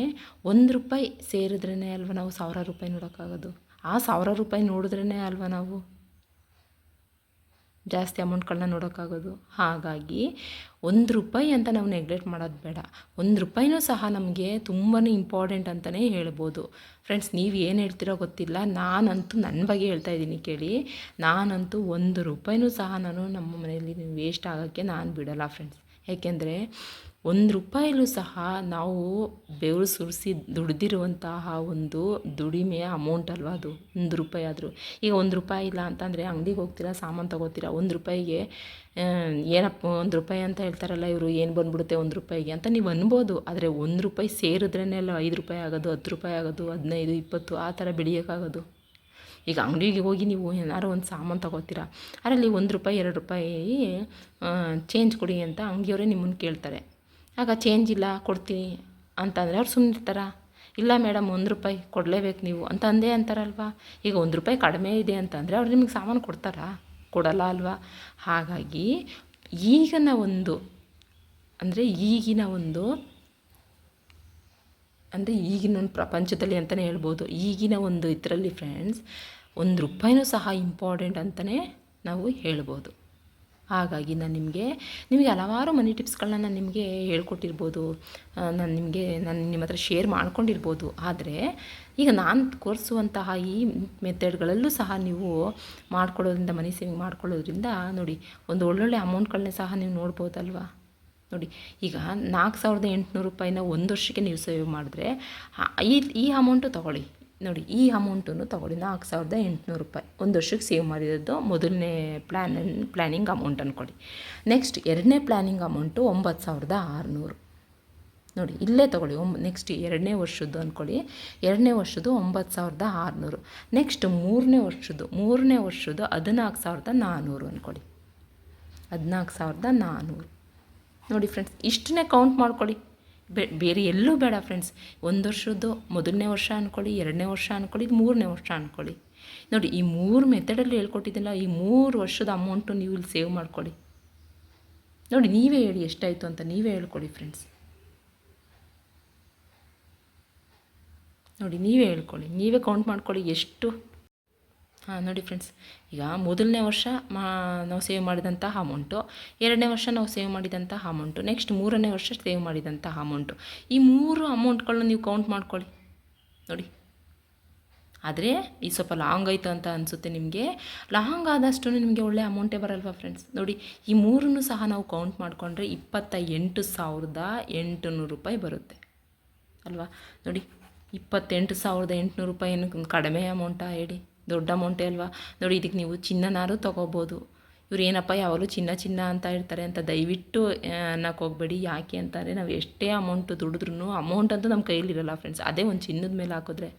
ಒಂದು ರೂಪಾಯಿ ಸೇರಿದ್ರೇ ಅಲ್ವಾ ನಾವು ಸಾವಿರ ರೂಪಾಯಿ ನೋಡೋಕ್ಕಾಗೋದು? ಆ ಸಾವಿರ ರೂಪಾಯಿ ನೋಡಿದ್ರೇ ಅಲ್ವಾ ನಾವು? ಜಾಸ್ತಿ ಅಮೌಂಟ್ಗಳನ್ನ ನೋಡೋಕ್ಕಾಗೋದು. ಹಾಗಾಗಿ ಒಂದು ರೂಪಾಯಿ ಅಂತ ನಾವು ನೆಗ್ಲೆಕ್ಟ್ ಮಾಡೋದು ಬೇಡ. ಒಂದು ರೂಪಾಯಿನೂ ಸಹ ನಮಗೆ ತುಂಬಾ ಇಂಪಾರ್ಟೆಂಟ್ ಅಂತಲೇ ಹೇಳ್ಬೋದು. ಫ್ರೆಂಡ್ಸ್ ನೀವು ಏನು ಹೇಳ್ತಿರೋ ಗೊತ್ತಿಲ್ಲ. ನಾನಂತೂ ನನ್ನ ಬಗ್ಗೆ ಹೇಳ್ತಾ ಇದ್ದೀನಿ ಕೇಳಿ. ನಾನಂತೂ ಒಂದು ರೂಪಾಯಿನೂ ಸಹ ನಾನು ನಮ್ಮ ಮನೆಯಲ್ಲಿ ವೇಸ್ಟ್ ಆಗೋಕ್ಕೆ ನಾನು ಬಿಡಲ್ಲ ಫ್ರೆಂಡ್ಸ್ ಯಾಕೆಂದರೆ ಒಂದು ರೂಪಾಯಿಲೂ ಸಹ ನಾವು ಬೆವರು ಸುರಿಸಿ ದುಡ್ದಿರುವಂತಹ ಒಂದು ದುಡಿಮೆಯ ಅಮೌಂಟ್ ಅಲ್ವಾ ಅದು? ಒಂದು ರೂಪಾಯಿ ಆದರೂ. ಈಗ ಒಂದು ರೂಪಾಯಿ ಇಲ್ಲ ಅಂತಂದರೆ ಅಂಗಡಿಗೆ ಹೋಗ್ತೀರಾ, ಸಾಮಾನು ತೊಗೋತೀರಾ? ಒಂದು ರೂಪಾಯಿಗೆ ಏನಪ್ಪ ಒಂದು ರೂಪಾಯಿ ಅಂತ ಹೇಳ್ತಾರಲ್ಲ ಇವರು, ಏನು ಬಂದ್ಬಿಡುತ್ತೆ ಒಂದು ರೂಪಾಯಿಗೆ ಅಂತ ನೀವು ಅನ್ಬೋದು. ಆದರೆ ಒಂದು ರೂಪಾಯಿ ಸೇರಿದ್ರೇ ಅಲ್ಲ ಐದು ರೂಪಾಯಿ ಆಗೋದು, ಹತ್ತು ರೂಪಾಯಿ ಆಗೋದು, ಹದಿನೈದು, ಇಪ್ಪತ್ತು, ಆ ಥರ ಬೆಳೆಯೋಕ್ಕಾಗೋದು. ಈಗ ಅಂಗಡಿಗೆ ಹೋಗಿ ನೀವು ಏನಾದ್ರು ಒಂದು ಸಾಮಾನು ತಗೋತೀರಾ? ಅದರಲ್ಲಿ ಒಂದು ರೂಪಾಯಿ, ಎರಡು ರೂಪಾಯಿ ಚೇಂಜ್ ಕೊಡಿ ಅಂತ ಅಂಗಡಿಯವರೇ ನಿಮ್ಮನ್ನು ಕೇಳ್ತಾರೆ. ಆಗ ಚೇಂಜ್ ಇಲ್ಲ, ಕೊಡ್ತೀನಿ ಅಂತಂದರೆ ಅವ್ರು ಸುಮ್ಮನೆ ಇರ್ತಾರ. ಇಲ್ಲ ಮೇಡಮ್, ಒಂದು ರೂಪಾಯಿ ಕೊಡಲೇಬೇಕು ನೀವು ಅಂತ ಅಂದೇ ಅಂತಾರಲ್ವಾ? ಈಗ ಒಂದು ರೂಪಾಯಿ ಕಡಿಮೆ ಇದೆ ಅಂತಂದರೆ ಅವ್ರು ನಿಮಗೆ ಸಾಮಾನು ಕೊಡ್ತಾರಾ? ಕೊಡಲ್ಲ ಅಲ್ವಾ? ಹಾಗಾಗಿ ಈಗಿನ ಒಂದು, ಅಂದರೆ ಈಗಿನ ಒಂದು, ಅಂದರೆ ಈಗಿನ ಒಂದು ಪ್ರಪಂಚದಲ್ಲಿ ಅಂತಲೇ ಹೇಳ್ಬೋದು. ಈಗಿನ ಒಂದು ಇದರಲ್ಲಿ ಫ್ರೆಂಡ್ಸ್ ಒಂದು ರೂಪಾಯಿನೂ ಸಹ ಇಂಪಾರ್ಟೆಂಟ್ ಅಂತಲೇ ನಾವು ಹೇಳ್ಬೋದು. ಹಾಗಾಗಿ ನಾನು ನಿಮಗೆ ನಿಮಗೆ ಹಲವಾರು ಮನಿ ಟಿಪ್ಸ್ಗಳನ್ನ ನಾನು ನಿಮಗೆ ಹೇಳ್ಕೊಟ್ಟಿರ್ಬೋದು. ನಾನು ನಿಮಗೆ, ನಾನು ನಿಮ್ಮ ಹತ್ರ ಶೇರ್ ಮಾಡ್ಕೊಂಡಿರ್ಬೋದು. ಆದರೆ, ಈಗ ನಾನು ತೋರಿಸುವಂತಹ ಈ ಮೆಥಡ್ಗಳಲ್ಲೂ ಸಹ ನೀವು ಮಾಡ್ಕೊಳ್ಳೋದ್ರಿಂದ ಮನಿ ಸೇವಿಂಗ್ ಮಾಡ್ಕೊಳ್ಳೋದ್ರಿಂದ ನೋಡಿ, ಒಂದು ಒಳ್ಳೊಳ್ಳೆ ಅಮೌಂಟ್ಗಳನ್ನ ಸಹ ನೀವು ನೋಡ್ಬೋದಲ್ವಾ? ನೋಡಿ, ಈಗ ನಾಲ್ಕು ಸಾವಿರದ ಎಂಟುನೂರು ರೂಪಾಯಿನ ಒಂದು ವರ್ಷಕ್ಕೆ ನೀವು ಸೇವ್ ಮಾಡಿದ್ರೆ ಈ ಈ ಅಮೌಂಟು ತೊಗೊಳ್ಳಿ. ನೋಡಿ, ಈ ಅಮೌಂಟನ್ನು ತಗೊಳ್ಳಿ. ನಾಲ್ಕು ಸಾವಿರದ ಎಂಟುನೂರು ರೂಪಾಯಿ. ಒಂದು ವರ್ಷಕ್ಕೆ ಸೇವ್ ಮಾಡಿರೋದು ಮೊದಲನೇ ಪ್ಲ್ಯಾನ್ ಪ್ಲ್ಯಾನಿಂಗ್ ಅಮೌಂಟ್ ಅಂದ್ಕೊಳ್ಳಿ ನೆಕ್ಸ್ಟ್ ಎರಡನೇ ಪ್ಲ್ಯಾನಿಂಗ್ ಅಮೌಂಟು ಒಂಬತ್ತು ಸಾವಿರದ ಆರುನೂರು. ನೋಡಿ, ಇಲ್ಲೇ ತೊಗೊಳ್ಳಿ. ಒಂಬ ನೆಕ್ಸ್ಟ್ ಎರಡನೇ ವರ್ಷದ್ದು ಅಂದ್ಕೊಳ್ಳಿ ಎರಡನೇ ವರ್ಷದ್ದು ಒಂಬತ್ತು ಸಾವಿರದ ಆರುನೂರು. ನೆಕ್ಸ್ಟ್ ಮೂರನೇ ವರ್ಷದ್ದು ಮೂರನೇ ವರ್ಷದ್ದು ಹದಿನಾಲ್ಕು ಸಾವಿರದ ನಾನ್ನೂರು ಅಂದ್ಕೊಳ್ಳಿ ಹದಿನಾಲ್ಕು ಸಾವಿರದ ನಾನ್ನೂರು ನೋಡಿ ಫ್ರೆಂಡ್ಸ್ ಇಷ್ಟನ್ನೇ ಕೌಂಟ್ ಮಾಡ್ಕೊಳ್ಳಿ. ಬೇರೆ ಎಲ್ಲೂ ಬೇಡ ಫ್ರೆಂಡ್ಸ್ ಒಂದು ವರ್ಷದ್ದು ಮೊದಲನೇ ವರ್ಷ ಅಂದ್ಕೊಳ್ಳಿ ಎರಡನೇ ವರ್ಷ ಅಂದ್ಕೊಳ್ಳಿ ಮೂರನೇ ವರ್ಷ ಅಂದ್ಕೊಳ್ಳಿ ನೋಡಿ, ಈ ಮೂರು ಮೆಥಡಲ್ಲಿ ಹೇಳ್ಕೊಟ್ಟಿದ್ದಲ್ಲ, ಈ ಮೂರು ವರ್ಷದ ಅಮೌಂಟು ನೀವು ಇಲ್ಲಿ ಸೇವ್ ಮಾಡ್ಕೊಳ್ಳಿ. ನೋಡಿ, ನೀವೇ ಹೇಳಿ ಎಷ್ಟಾಯಿತು ಅಂತ ನೀವೇ ಹೇಳ್ಕೊಳ್ಳಿ ಫ್ರೆಂಡ್ಸ್ ನೋಡಿ, ನೀವೇ ಹೇಳ್ಕೊಳ್ಳಿ, ನೀವೇ ಕೌಂಟ್ ಮಾಡ್ಕೊಳ್ಳಿ ಎಷ್ಟು. ಹಾಂ, ನೋಡಿ ಫ್ರೆಂಡ್ಸ್ ಈಗ ಮೊದಲನೇ ವರ್ಷ ಮಾ, ನಾವು ಸೇವ್ ಮಾಡಿದಂಥ ಅಮೌಂಟು ಎರಡನೇ ವರ್ಷ ನಾವು ಸೇವ್ ಮಾಡಿದಂಥ ಅಮೌಂಟು ನೆಕ್ಸ್ಟ್ ಮೂರನೇ ವರ್ಷ ಸೇವ್ ಮಾಡಿದಂಥ ಅಮೌಂಟು ಈ ಮೂರು ಅಮೌಂಟ್ಗಳನ್ನ ನೀವು ಕೌಂಟ್ ಮಾಡ್ಕೊಳ್ಳಿ. ನೋಡಿ. ಆದರೆ ಈ ಸ್ವಲ್ಪ ಲಾಂಗ್ ಆಯಿತು ಅಂತ ಅನಿಸುತ್ತೆ ನಿಮಗೆ. ಲಾಂಗ್ ಆದಷ್ಟು ನಿಮಗೆ ಒಳ್ಳೆ ಅಮೌಂಟೇ ಬರಲ್ವಾ ಫ್ರೆಂಡ್ಸ್ ನೋಡಿ, ಈ ಮೂರನ್ನು ಸಹ ನಾವು ಕೌಂಟ್ ಮಾಡಿಕೊಂಡ್ರೆ ಇಪ್ಪತ್ತ ಎಂಟು ಸಾವಿರದ ಎಂಟುನೂರು ರೂಪಾಯಿ ಬರುತ್ತೆ. ಅಲ್ವಾ? ನೋಡಿ, ಇಪ್ಪತ್ತೆಂಟು ಸಾವಿರದ ಎಂಟುನೂರು ರೂಪಾಯಿ ಏನು ಕಡಿಮೆ ಅಮೌಂಟಾ ಹೇಳಿ. ದೊಡ್ಡ ಅಮೌಂಟೇ ಅಲ್ವಾ? ನೋಡಿ ಇದಕ್ಕೆ ನೀವು ಚಿನ್ನನಾರು ತೊಗೋಬೋದು. ಇವ್ರು ಏನಪ್ಪ ಯಾವಾಗಲೂ ಚಿನ್ನ ಚಿನ್ನ ಅಂತ ಇರ್ತಾರೆ ಅಂತ ದಯವಿಟ್ಟು ಅನ್ನಕ್ಕೆ ಹೋಗ್ಬೇಡಿ. ಯಾಕೆ ಅಂತಾರೆ, ನಾವು ಎಷ್ಟೇ ಅಮೌಂಟ್ ದುಡಿದ್ರೂ ಅಮೌಂಟ್ ಅಂತೂ ನಮ್ಮ ಕೈಲಿರಲ್ಲ ಫ್ರೆಂಡ್ಸ್ ಅದೇ ಒಂದು ಚಿನ್ನದ ಮೇಲೆ ಹಾಕಿದ್ರೆ.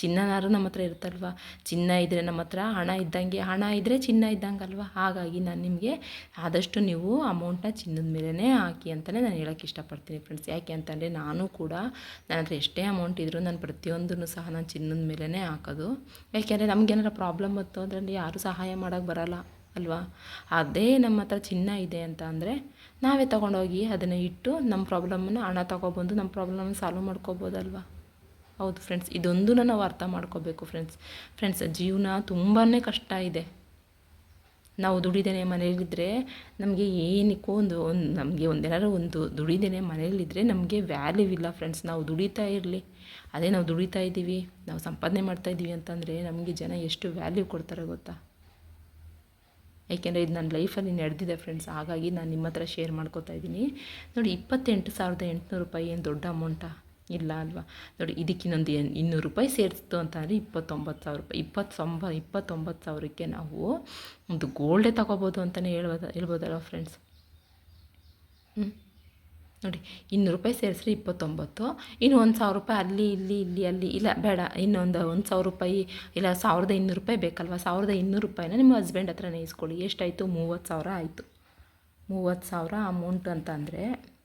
ಚಿನ್ನನಾರು ನಮ್ಮ ಹತ್ರ ಇರುತ್ತಲ್ವ ಚಿನ್ನ ಇದ್ದರೆ ನಮ್ಮ ಹತ್ರ, ಹಣ ಇದ್ದಂಗೆ, ಹಣ ಇದ್ದರೆ ಚಿನ್ನ ಇದ್ದಂಗಲ್ವ? ಹಾಗಾಗಿ ನಾನು ನಿಮಗೆ ಆದಷ್ಟು ನೀವು ಅಮೌಂಟ್ನ ಚಿನ್ನದ ಮೇಲೇ ಹಾಕಿ ಅಂತಲೇ ನಾನು ಹೇಳೋಕ್ಕೆ ಇಷ್ಟಪಡ್ತೀನಿ ಫ್ರೆಂಡ್ಸ್ ಯಾಕೆ ಅಂತಂದರೆ ನಾನು ಕೂಡ ನನ್ನ ಹತ್ರ ಎಷ್ಟೇ ಅಮೌಂಟ್ ಇದ್ದರೂ ನಾನು ಪ್ರತಿಯೊಂದನ್ನು ಸಹ ನಾನು ಚಿನ್ನದ ಮೇಲೇ ಹಾಕೋದು. ಯಾಕೆಂದರೆ ನಮಗೇನಾರ ಪ್ರಾಬ್ಲಮ್ ಬಂತು ಅದರಲ್ಲಿ ಯಾರೂ ಸಹಾಯ ಮಾಡೋಕ್ಕೆ ಬರೋಲ್ಲ. ಅಲ್ವಾ? ಅದೇ ನಮ್ಮ ಹತ್ರ ಚಿನ್ನ ಇದೆ ಅಂತ ಅಂದರೆ ನಾವೇ ತೊಗೊಂಡೋಗಿ ಅದನ್ನು ಇಟ್ಟು ನಮ್ಮ ಪ್ರಾಬ್ಲಮನ್ನು ಹಣ ತೊಗೊಬಂದು ನಮ್ಮ ಪ್ರಾಬ್ಲಮ್ನ ಸಾಲ್ವ್ ಮಾಡ್ಕೋಬೋದಲ್ವ ಹೌದು ಫ್ರೆಂಡ್ಸ್ ಇದೊಂದು ನಾವು ಅರ್ಥ ಮಾಡ್ಕೋಬೇಕು ಫ್ರೆಂಡ್ಸ್ ಫ್ರೆಂಡ್ಸ್ ಜೀವನ ತುಂಬಾ ಕಷ್ಟ ಇದೆ. ನಾವು ದುಡಿದೇನೆ ಮನೇಲಿದ್ದರೆ ನಮಗೆ ಏನಕ್ಕೂ ಒಂದು ಒಂದು, ನಮಗೆ ಒಂದೇನಾದ್ರು ಒಂದು ದುಡಿದೇನೆ ಮನೇಲಿದ್ದರೆ ನಮಗೆ ವ್ಯಾಲ್ಯೂ ಇಲ್ಲ ಫ್ರೆಂಡ್ಸ್ ನಾವು ದುಡಿತಾ ಇರಲಿ. ಅದೇ ನಾವು ದುಡಿತಾ ಇದ್ದೀವಿ, ನಾವು ಸಂಪಾದನೆ ಮಾಡ್ತಾ ಇದ್ದೀವಿ ಅಂತಂದರೆ ನಮಗೆ ಜನ ಎಷ್ಟು ವ್ಯಾಲ್ಯೂ ಕೊಡ್ತಾರೆ ಗೊತ್ತಾ? ಏಕೆಂದರೆ ಇದು ನನ್ನ ಲೈಫಲ್ಲಿ ನಡೆದಿದೆ ಫ್ರೆಂಡ್ಸ್, ಹಾಗಾಗಿ ನಾನು ನಿಮ್ಮ ಹತ್ರ ಶೇರ್ ಮಾಡ್ಕೋತಾ ಇದ್ದೀನಿ. ನೋಡಿ, ಇಪ್ಪತ್ತೆಂಟು ಸಾವಿರದ ಎಂಟುನೂರು ರೂಪಾಯಿ ಏನು ದೊಡ್ಡ ಅಮೌಂಟಾ ಇಲ್ಲ ಅಲ್ವಾ? ನೋಡಿ ಇದಕ್ಕಿನ್ನೊಂದು ಇನ್ನೂರು ರೂಪಾಯಿ ಸೇರಿಸ್ತು ಅಂತ ಅಂದರೆ ಇಪ್ಪತ್ತೊಂಬತ್ತು ಸಾವಿರ ರೂಪಾಯಿ, ಇಪ್ಪತ್ತೊಂಬ, ಇಪ್ಪತ್ತೊಂಬತ್ತು ಸಾವಿರಕ್ಕೆ ನಾವು ಒಂದು ಗೋಲ್ಡೇ ತಗೋಬೋದು ಅಂತಲೇ ಹೇಳ್ಬೋದು, ಹೇಳ್ಬೋದಲ್ವ ಫ್ರೆಂಡ್ಸ್ ಹ್ಞೂ ನೋಡಿ, ಇನ್ನೂರು ರೂಪಾಯಿ ಸೇರಿಸ್ರಿ, ಇಪ್ಪತ್ತೊಂಬತ್ತು. ಇನ್ನು ಒಂದು ಸಾವಿರ ರೂಪಾಯಿ ಅಲ್ಲಿ, ಇಲ್ಲಿ ಇಲ್ಲಿ, ಅಲ್ಲಿ, ಇಲ್ಲ, ಬೇಡ. ಇನ್ನೊಂದು ಒಂದು ಸಾವಿರ ರೂಪಾಯಿ, ಇಲ್ಲ, ಸಾವಿರದ ಇನ್ನೂರು ರೂಪಾಯಿ ಬೇಕಲ್ವ? ಸಾವಿರದ ಇನ್ನೂರು ರೂಪಾಯಿನ ನಿಮ್ಮ ಹಸ್ಬೆಂಡ್ ಹತ್ರನೇ ಇಸ್ಕೊಳ್ಳಿ. ಎಷ್ಟಾಯಿತು? ಮೂವತ್ತು ಸಾವಿರ ಆಯಿತು. ಮೂವತ್ತು ಸಾವಿರ ಅಮೌಂಟ್ ಅಂತಂದರೆ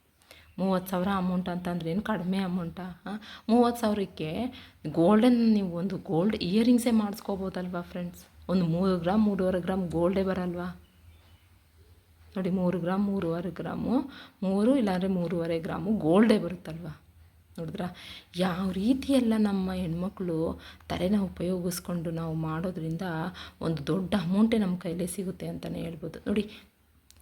ಮೂವತ್ತು ಸಾವಿರ ಅಮೌಂಟ್ ಅಂತಂದ್ರೆ ಏನು ಕಡಿಮೆ ಅಮೌಂಟಾ ಹಾಂ? ಮೂವತ್ತು ಸಾವಿರಕ್ಕೆ ಗೋಲ್ಡನ್ ನೀವು ಒಂದು ಗೋಲ್ಡ್ ಇಯರಿಂಗ್ಸೇ ಮಾಡಿಸ್ಕೋಬೋದಲ್ವಾ ಫ್ರೆಂಡ್ಸ್ ಒಂದು ಮೂರು ಗ್ರಾಮ್ ಮೂರುವರೆ ಗ್ರಾಮ್ ಗೋಲ್ಡೇ ಬರಲ್ವಾ? ನೋಡಿ, ಮೂರು ಗ್ರಾಮ್, ಮೂರುವರೆ ಗ್ರಾಮು, ಮೂರು ಇಲ್ಲಾಂದರೆ ಮೂರುವರೆ ಗ್ರಾಮು ಗೋಲ್ಡೇ ಬರುತ್ತಲ್ವ? ನೋಡಿದ್ರ? ಯಾವ ರೀತಿಯೆಲ್ಲ ನಮ್ಮ ಹೆಣ್ಮಕ್ಳು ತಲೆನ ಉಪಯೋಗಿಸ್ಕೊಂಡು ನಾವು ಮಾಡೋದ್ರಿಂದ ಒಂದು ದೊಡ್ಡ ಅಮೌಂಟೇ ನಮ್ಮ ಕೈಲೇ ಸಿಗುತ್ತೆ ಅಂತಲೇ ಹೇಳ್ಬೋದು. ನೋಡಿ,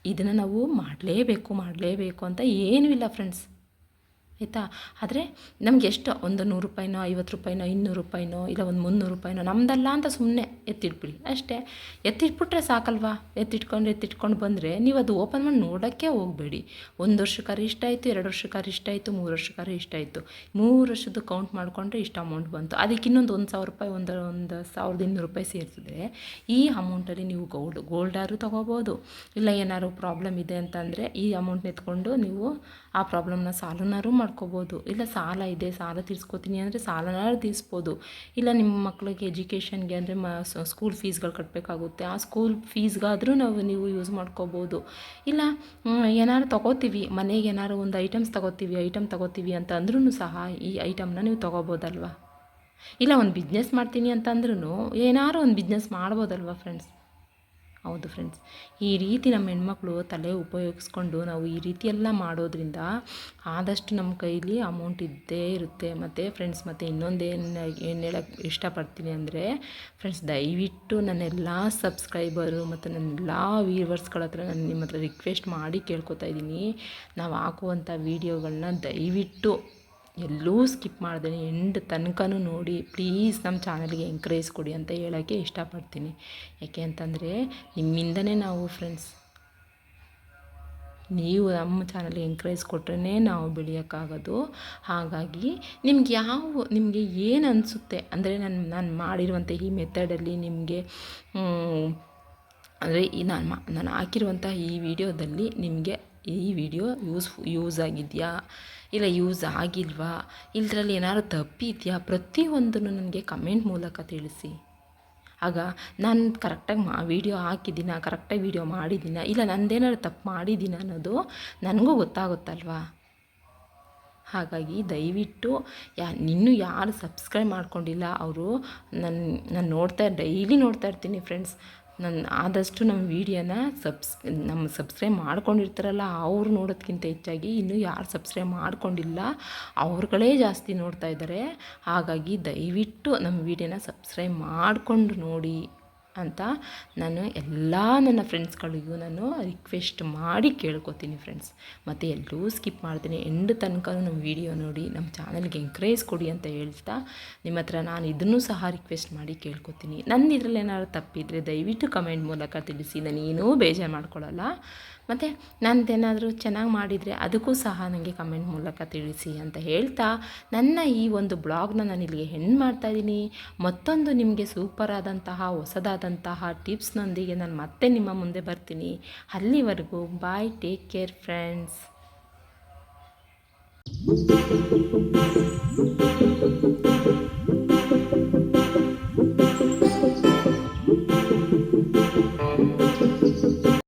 ಇದನ್ನು ನಾವು ಮಾಡಲೇಬೇಕು ಮಾಡಲೇಬೇಕು ಅಂತ ಏನೂ ಇಲ್ಲ ಫ್ರೆಂಡ್ಸ್ ಆಯಿತಾ? ಆದರೆ ನಮ್ಗೆ ಎಷ್ಟು, ಒಂದು ನೂರು ರೂಪಾಯಿನೋ, ಐವತ್ತು ರೂಪಾಯಿನೋ, ಇನ್ನೂರು ರೂಪಾಯಿನೋ, ಇಲ್ಲ ಒಂದು ಮುನ್ನೂರು ರೂಪಾಯಿನೋ, ನಮ್ದಲ್ಲ ಅಂತ ಸುಮ್ಮನೆ ಎತ್ತಿಟ್ಬಿಡಿ. ಅಷ್ಟೇ. ಎತ್ತಿಟ್ಬಿಟ್ರೆ ಸಾಕಲ್ವಾ? ಎತ್ತಿಟ್ಕೊಂಡು ಎತ್ತಿಟ್ಕೊಂಡು ಬಂದರೆ ನೀವು ಅದು ಓಪನ್ ಮಾಡಿ ನೋಡೋಕ್ಕೆ ಹೋಗಬೇಡಿ. ಒಂದು ವರ್ಷಕ್ಕಾರೆ ಇಷ್ಟ ಆಯಿತು, ಎರಡು ವರ್ಷಕ್ಕಾರೆ ಇಷ್ಟ ಆಯಿತು, ಮೂರು ವರ್ಷಕ್ಕಾರೆ ಇಷ್ಟ ಆಯಿತು. ಮೂರು ವರ್ಷದ್ದು ಕೌಂಟ್ ಮಾಡಿಕೊಂಡ್ರೆ ಇಷ್ಟು ಅಮೌಂಟ್ ಬಂತು. ಅದಕ್ಕೆ ಇನ್ನೊಂದು ಒಂದು ಸಾವಿರ ರೂಪಾಯಿ, ಒಂದು ಒಂದು ಸಾವಿರದ ಇನ್ನೂರು ರೂಪಾಯಿ ಸೇರಿಸಿದ್ರೆ ಈ ಅಮೌಂಟಲ್ಲಿ ನೀವು ಗೋಲ್ಡ್ ಗೋಲ್ಡಾರು ತೊಗೋಬೋದು. ಇಲ್ಲ ಏನಾದ್ರು ಪ್ರಾಬ್ಲಮ್ ಇದೆ ಅಂತಂದರೆ ಈ ಅಮೌಂಟ್ನ ಎತ್ಕೊಂಡು ನೀವು ಆ ಪ್ರಾಬ್ಲಮ್ನ ಸಾಲನಾರು ಮಾಡ್ಕೋಬೋದು. ಇಲ್ಲ ಸಾಲ ಇದೆ, ಸಾಲ ತೀರ್ಸ್ಕೊತೀನಿ ಅಂದರೆ ಸಾಲನಾರು ತೀರಿಸ್ಬೋದು. ಇಲ್ಲ ನಿಮ್ಮ ಮಕ್ಳಿಗೆ ಎಜುಕೇಷನ್ಗೆ ಅಂದರೆ ಮ ಸ್ಕೂಲ್ ಫೀಸ್ಗಳು ಕಟ್ಟಬೇಕಾಗುತ್ತೆ ಆ ಸ್ಕೂಲ್ ಫೀಸ್ಗಾದರೂ ನಾವು, ನೀವು ಯೂಸ್ ಮಾಡ್ಕೋಬೋದು. ಇಲ್ಲ ಏನಾದ್ರು ತೊಗೋತೀವಿ, ಮನೆಗೆ ಏನಾದ್ರು ಒಂದು ಐಟಮ್ಸ್ ತೊಗೋತೀವಿ ಐಟಮ್ ತೊಗೋತೀವಿ ಅಂತ ಅಂದ್ರೂ ಸಹ ಈ ಐಟಮ್ನ ನೀವು ತೊಗೋಬೋದಲ್ವಾ? ಇಲ್ಲ ಒಂದು ಬಿಸ್ನೆಸ್ ಮಾಡ್ತೀನಿ ಅಂತಂದ್ರೂ ಏನಾದ್ರು ಒಂದು ಬಿಸ್ನೆಸ್ ಮಾಡ್ಬೋದಲ್ವ ಫ್ರೆಂಡ್ಸ್ ಹೌದು ಫ್ರೆಂಡ್ಸ್ ಈ ರೀತಿ ನಮ್ಮ ಹೆಣ್ಮಕ್ಳು ತಲೆ ಉಪಯೋಗಿಸ್ಕೊಂಡು ನಾವು ಈ ರೀತಿ ಎಲ್ಲ ಮಾಡೋದ್ರಿಂದ ಆದಷ್ಟು ನಮ್ಮ ಕೈಲಿ ಅಮೌಂಟ್ ಇದ್ದೇ ಇರುತ್ತೆ. ಮತ್ತು ಫ್ರೆಂಡ್ಸ್ ಮತ್ತು ಇನ್ನೊಂದೇನು ಏನು ಹೇಳೋಕ್ಕೆ ಇಷ್ಟಪಡ್ತೀನಿ ಅಂದರೆ ಫ್ರೆಂಡ್ಸ್ ದಯವಿಟ್ಟು ನನ್ನೆಲ್ಲ ಸಬ್ಸ್ಕ್ರೈಬರು ಮತ್ತು ನನ್ನ ಎಲ್ಲ ವ್ಯೂವರ್ಸ್ಗಳ ಹತ್ರ ನಾನು ನಿಮ್ಮ ಹತ್ರ ರಿಕ್ವೆಸ್ಟ್ ಮಾಡಿ ಕೇಳ್ಕೊತಾ ಇದ್ದೀನಿ. ನಾವು ಹಾಕುವಂಥ ವೀಡಿಯೋಗಳನ್ನ ದಯವಿಟ್ಟು ಎಲ್ಲೂ ಸ್ಕಿಪ್ ಮಾಡ್ದೇ ಎಂಡ್ ತನಕನೂ ನೋಡಿ ಪ್ಲೀಸ್ ನಮ್ಮ ಚಾನಲ್ಗೆ ಎಂಕರೇಜ್ ಕೊಡಿ ಅಂತ ಹೇಳೋಕ್ಕೆ ಇಷ್ಟಪಡ್ತೀನಿ. ಯಾಕೆ ಅಂತಂದರೆ, ನಿಮ್ಮಿಂದನೇ ನಾವು ಫ್ರೆಂಡ್ಸ್ ನೀವು ನಮ್ಮ ಚಾನಲ್ಗೆ ಎಂಕರೇಜ್ ಕೊಟ್ರೇ ನಾವು ಬೆಳೆಯೋಕ್ಕಾಗೋದು. ಹಾಗಾಗಿ, ನಿಮ್ಗೆ ಯಾವ, ನಿಮಗೆ ಏನು ಅನಿಸುತ್ತೆ, ಅಂದರೆ ನಾನು ನಾನು ಮಾಡಿರುವಂಥ ಈ ಮೆಥಡಲ್ಲಿ ನಿಮಗೆ ಅಂದರೆ ಈ ನಾನು ನಾನು ಹಾಕಿರುವಂಥ ಈ ವಿಡಿಯೋದಲ್ಲಿ ನಿಮಗೆ ಈ ವಿಡಿಯೋ ಯೂಸ್ ಯೂಸ್ ಆಗಿದೆಯಾ? ಇಲ್ಲ ಯೂಸ್ ಆಗಿಲ್ವಾ? ಇದರಲ್ಲಿ ಏನಾದ್ರು ತಪ್ಪಿದೆಯಾ ಪ್ರತಿಯೊಂದನ್ನು ನನಗೆ ಕಮೆಂಟ್ ಮೂಲಕ ತಿಳಿಸಿ. ಆಗ ನಾನು ಕರೆಕ್ಟಾಗಿ ಮಾ ವೀಡಿಯೋ ಹಾಕಿದ್ದೀನ? ಕರೆಕ್ಟಾಗಿ ವೀಡಿಯೋ ಮಾಡಿದ್ದೀನ? ಇಲ್ಲ ನಂದೇನಾದ್ರು ತಪ್ಪು ಮಾಡಿದ್ದೀನ ಅನ್ನೋದು ನನಗೂ ಗೊತ್ತಾಗುತ್ತಲ್ವಾ? ಹಾಗಾಗಿ ದಯವಿಟ್ಟು ಯಾ ಇನ್ನೂ ಯಾರು ಸಬ್ಸ್ಕ್ರೈಬ್ ಮಾಡ್ಕೊಂಡಿಲ್ಲ, ಅವರು ನನ್ನ ನಾನು ನೋಡ್ತಾ ಡೈಲಿ ನೋಡ್ತಾ ಇರ್ತೀನಿ ಫ್ರೆಂಡ್ಸ್ ನನ್ನ ಆದಷ್ಟು ನಮ್ಮ ವೀಡಿಯೋನ ಸಬ್ಸ್ ನಮ್ಮ ಸಬ್ಸ್ಕ್ರೈಬ್ ಮಾಡ್ಕೊಂಡಿರ್ತಾರಲ್ಲ ಅವ್ರು ನೋಡೋದಕ್ಕಿಂತ ಹೆಚ್ಚಾಗಿ ಇನ್ನೂ ಯಾರು ಸಬ್ಸ್ಕ್ರೈಬ್ ಮಾಡ್ಕೊಂಡಿಲ್ಲ ಅವ್ರುಗಳೇ ಜಾಸ್ತಿ ನೋಡ್ತಾ ಇದ್ದಾರೆ ಹಾಗಾಗಿ ದಯವಿಟ್ಟು ನಮ್ಮ ವೀಡಿಯೋನ ಸಬ್ಸ್ಕ್ರೈಬ್ ಮಾಡಿಕೊಂಡು ನೋಡಿ. ಅಂತ ನಾನು ಎಲ್ಲ ನನ್ನ ಫ್ರೆಂಡ್ಸ್ಗಳಿಗೂ ನಾನು ರಿಕ್ವೆಸ್ಟ್ ಮಾಡಿ ಕೇಳ್ಕೊತೀನಿ ಫ್ರೆಂಡ್ಸ್ ಮತ್ತು ಎಲ್ಲೂ ಸ್ಕಿಪ್ ಮಾಡ್ತೀನಿ. ಎಂಡ್ ತನಕ ನಮ್ಮ ವಿಡಿಯೋ ನೋಡಿ, ನಮ್ಮ ಚಾನಲ್ಗೆ ಎಂಕರೇಜ್ ಕೊಡಿ ಅಂತ ಹೇಳ್ತಾ ನಿಮ್ಮ ಹತ್ರ ನಾನು ಇದನ್ನು ಸಹ ರಿಕ್ವೆಸ್ಟ್ ಮಾಡಿ ಕೇಳ್ಕೊತೀನಿ. ನನ್ನ ಇದರಲ್ಲಿ ಏನಾದ್ರು ತಪ್ಪಿದರೆ ದಯವಿಟ್ಟು ಕಮೆಂಟ್ ಮೂಲಕ ತಿಳಿಸಿ. ನಾನು ಏನೂ ಬೇಜಾರು ಮಾಡ್ಕೊಳ್ಳಲ್ಲ ಮತ್ತು ನಂದೇನಾದರೂ ಚೆನ್ನಾಗಿ ಮಾಡಿದರೆ ಅದಕ್ಕೂ ಸಹ ನನಗೆ ಕಮೆಂಟ್ ಮೂಲಕ ತಿಳಿಸಿ ಅಂತ ಹೇಳ್ತಾ ನನ್ನ ಈ ಒಂದು ಬ್ಲಾಗ್ನ ನಾನು ಇಲ್ಲಿಗೆ ಹೆಣ್ಣು ಮಾಡ್ತಾಯಿದ್ದೀನಿ ಮತ್ತೊಂದು ನಿಮಗೆ ಸೂಪರ್ ಆದಂತಹ, ಹೊಸದಾದಂತಹ ಟಿಪ್ಸ್ನೊಂದಿಗೆ ನಾನು ಮತ್ತೆ ನಿಮ್ಮ ಮುಂದೆ ಬರ್ತೀನಿ. ಅಲ್ಲಿವರೆಗೂ ಬಾಯ್ ಟೇಕ್ ಕೇರ್ ಫ್ರೆಂಡ್ಸ್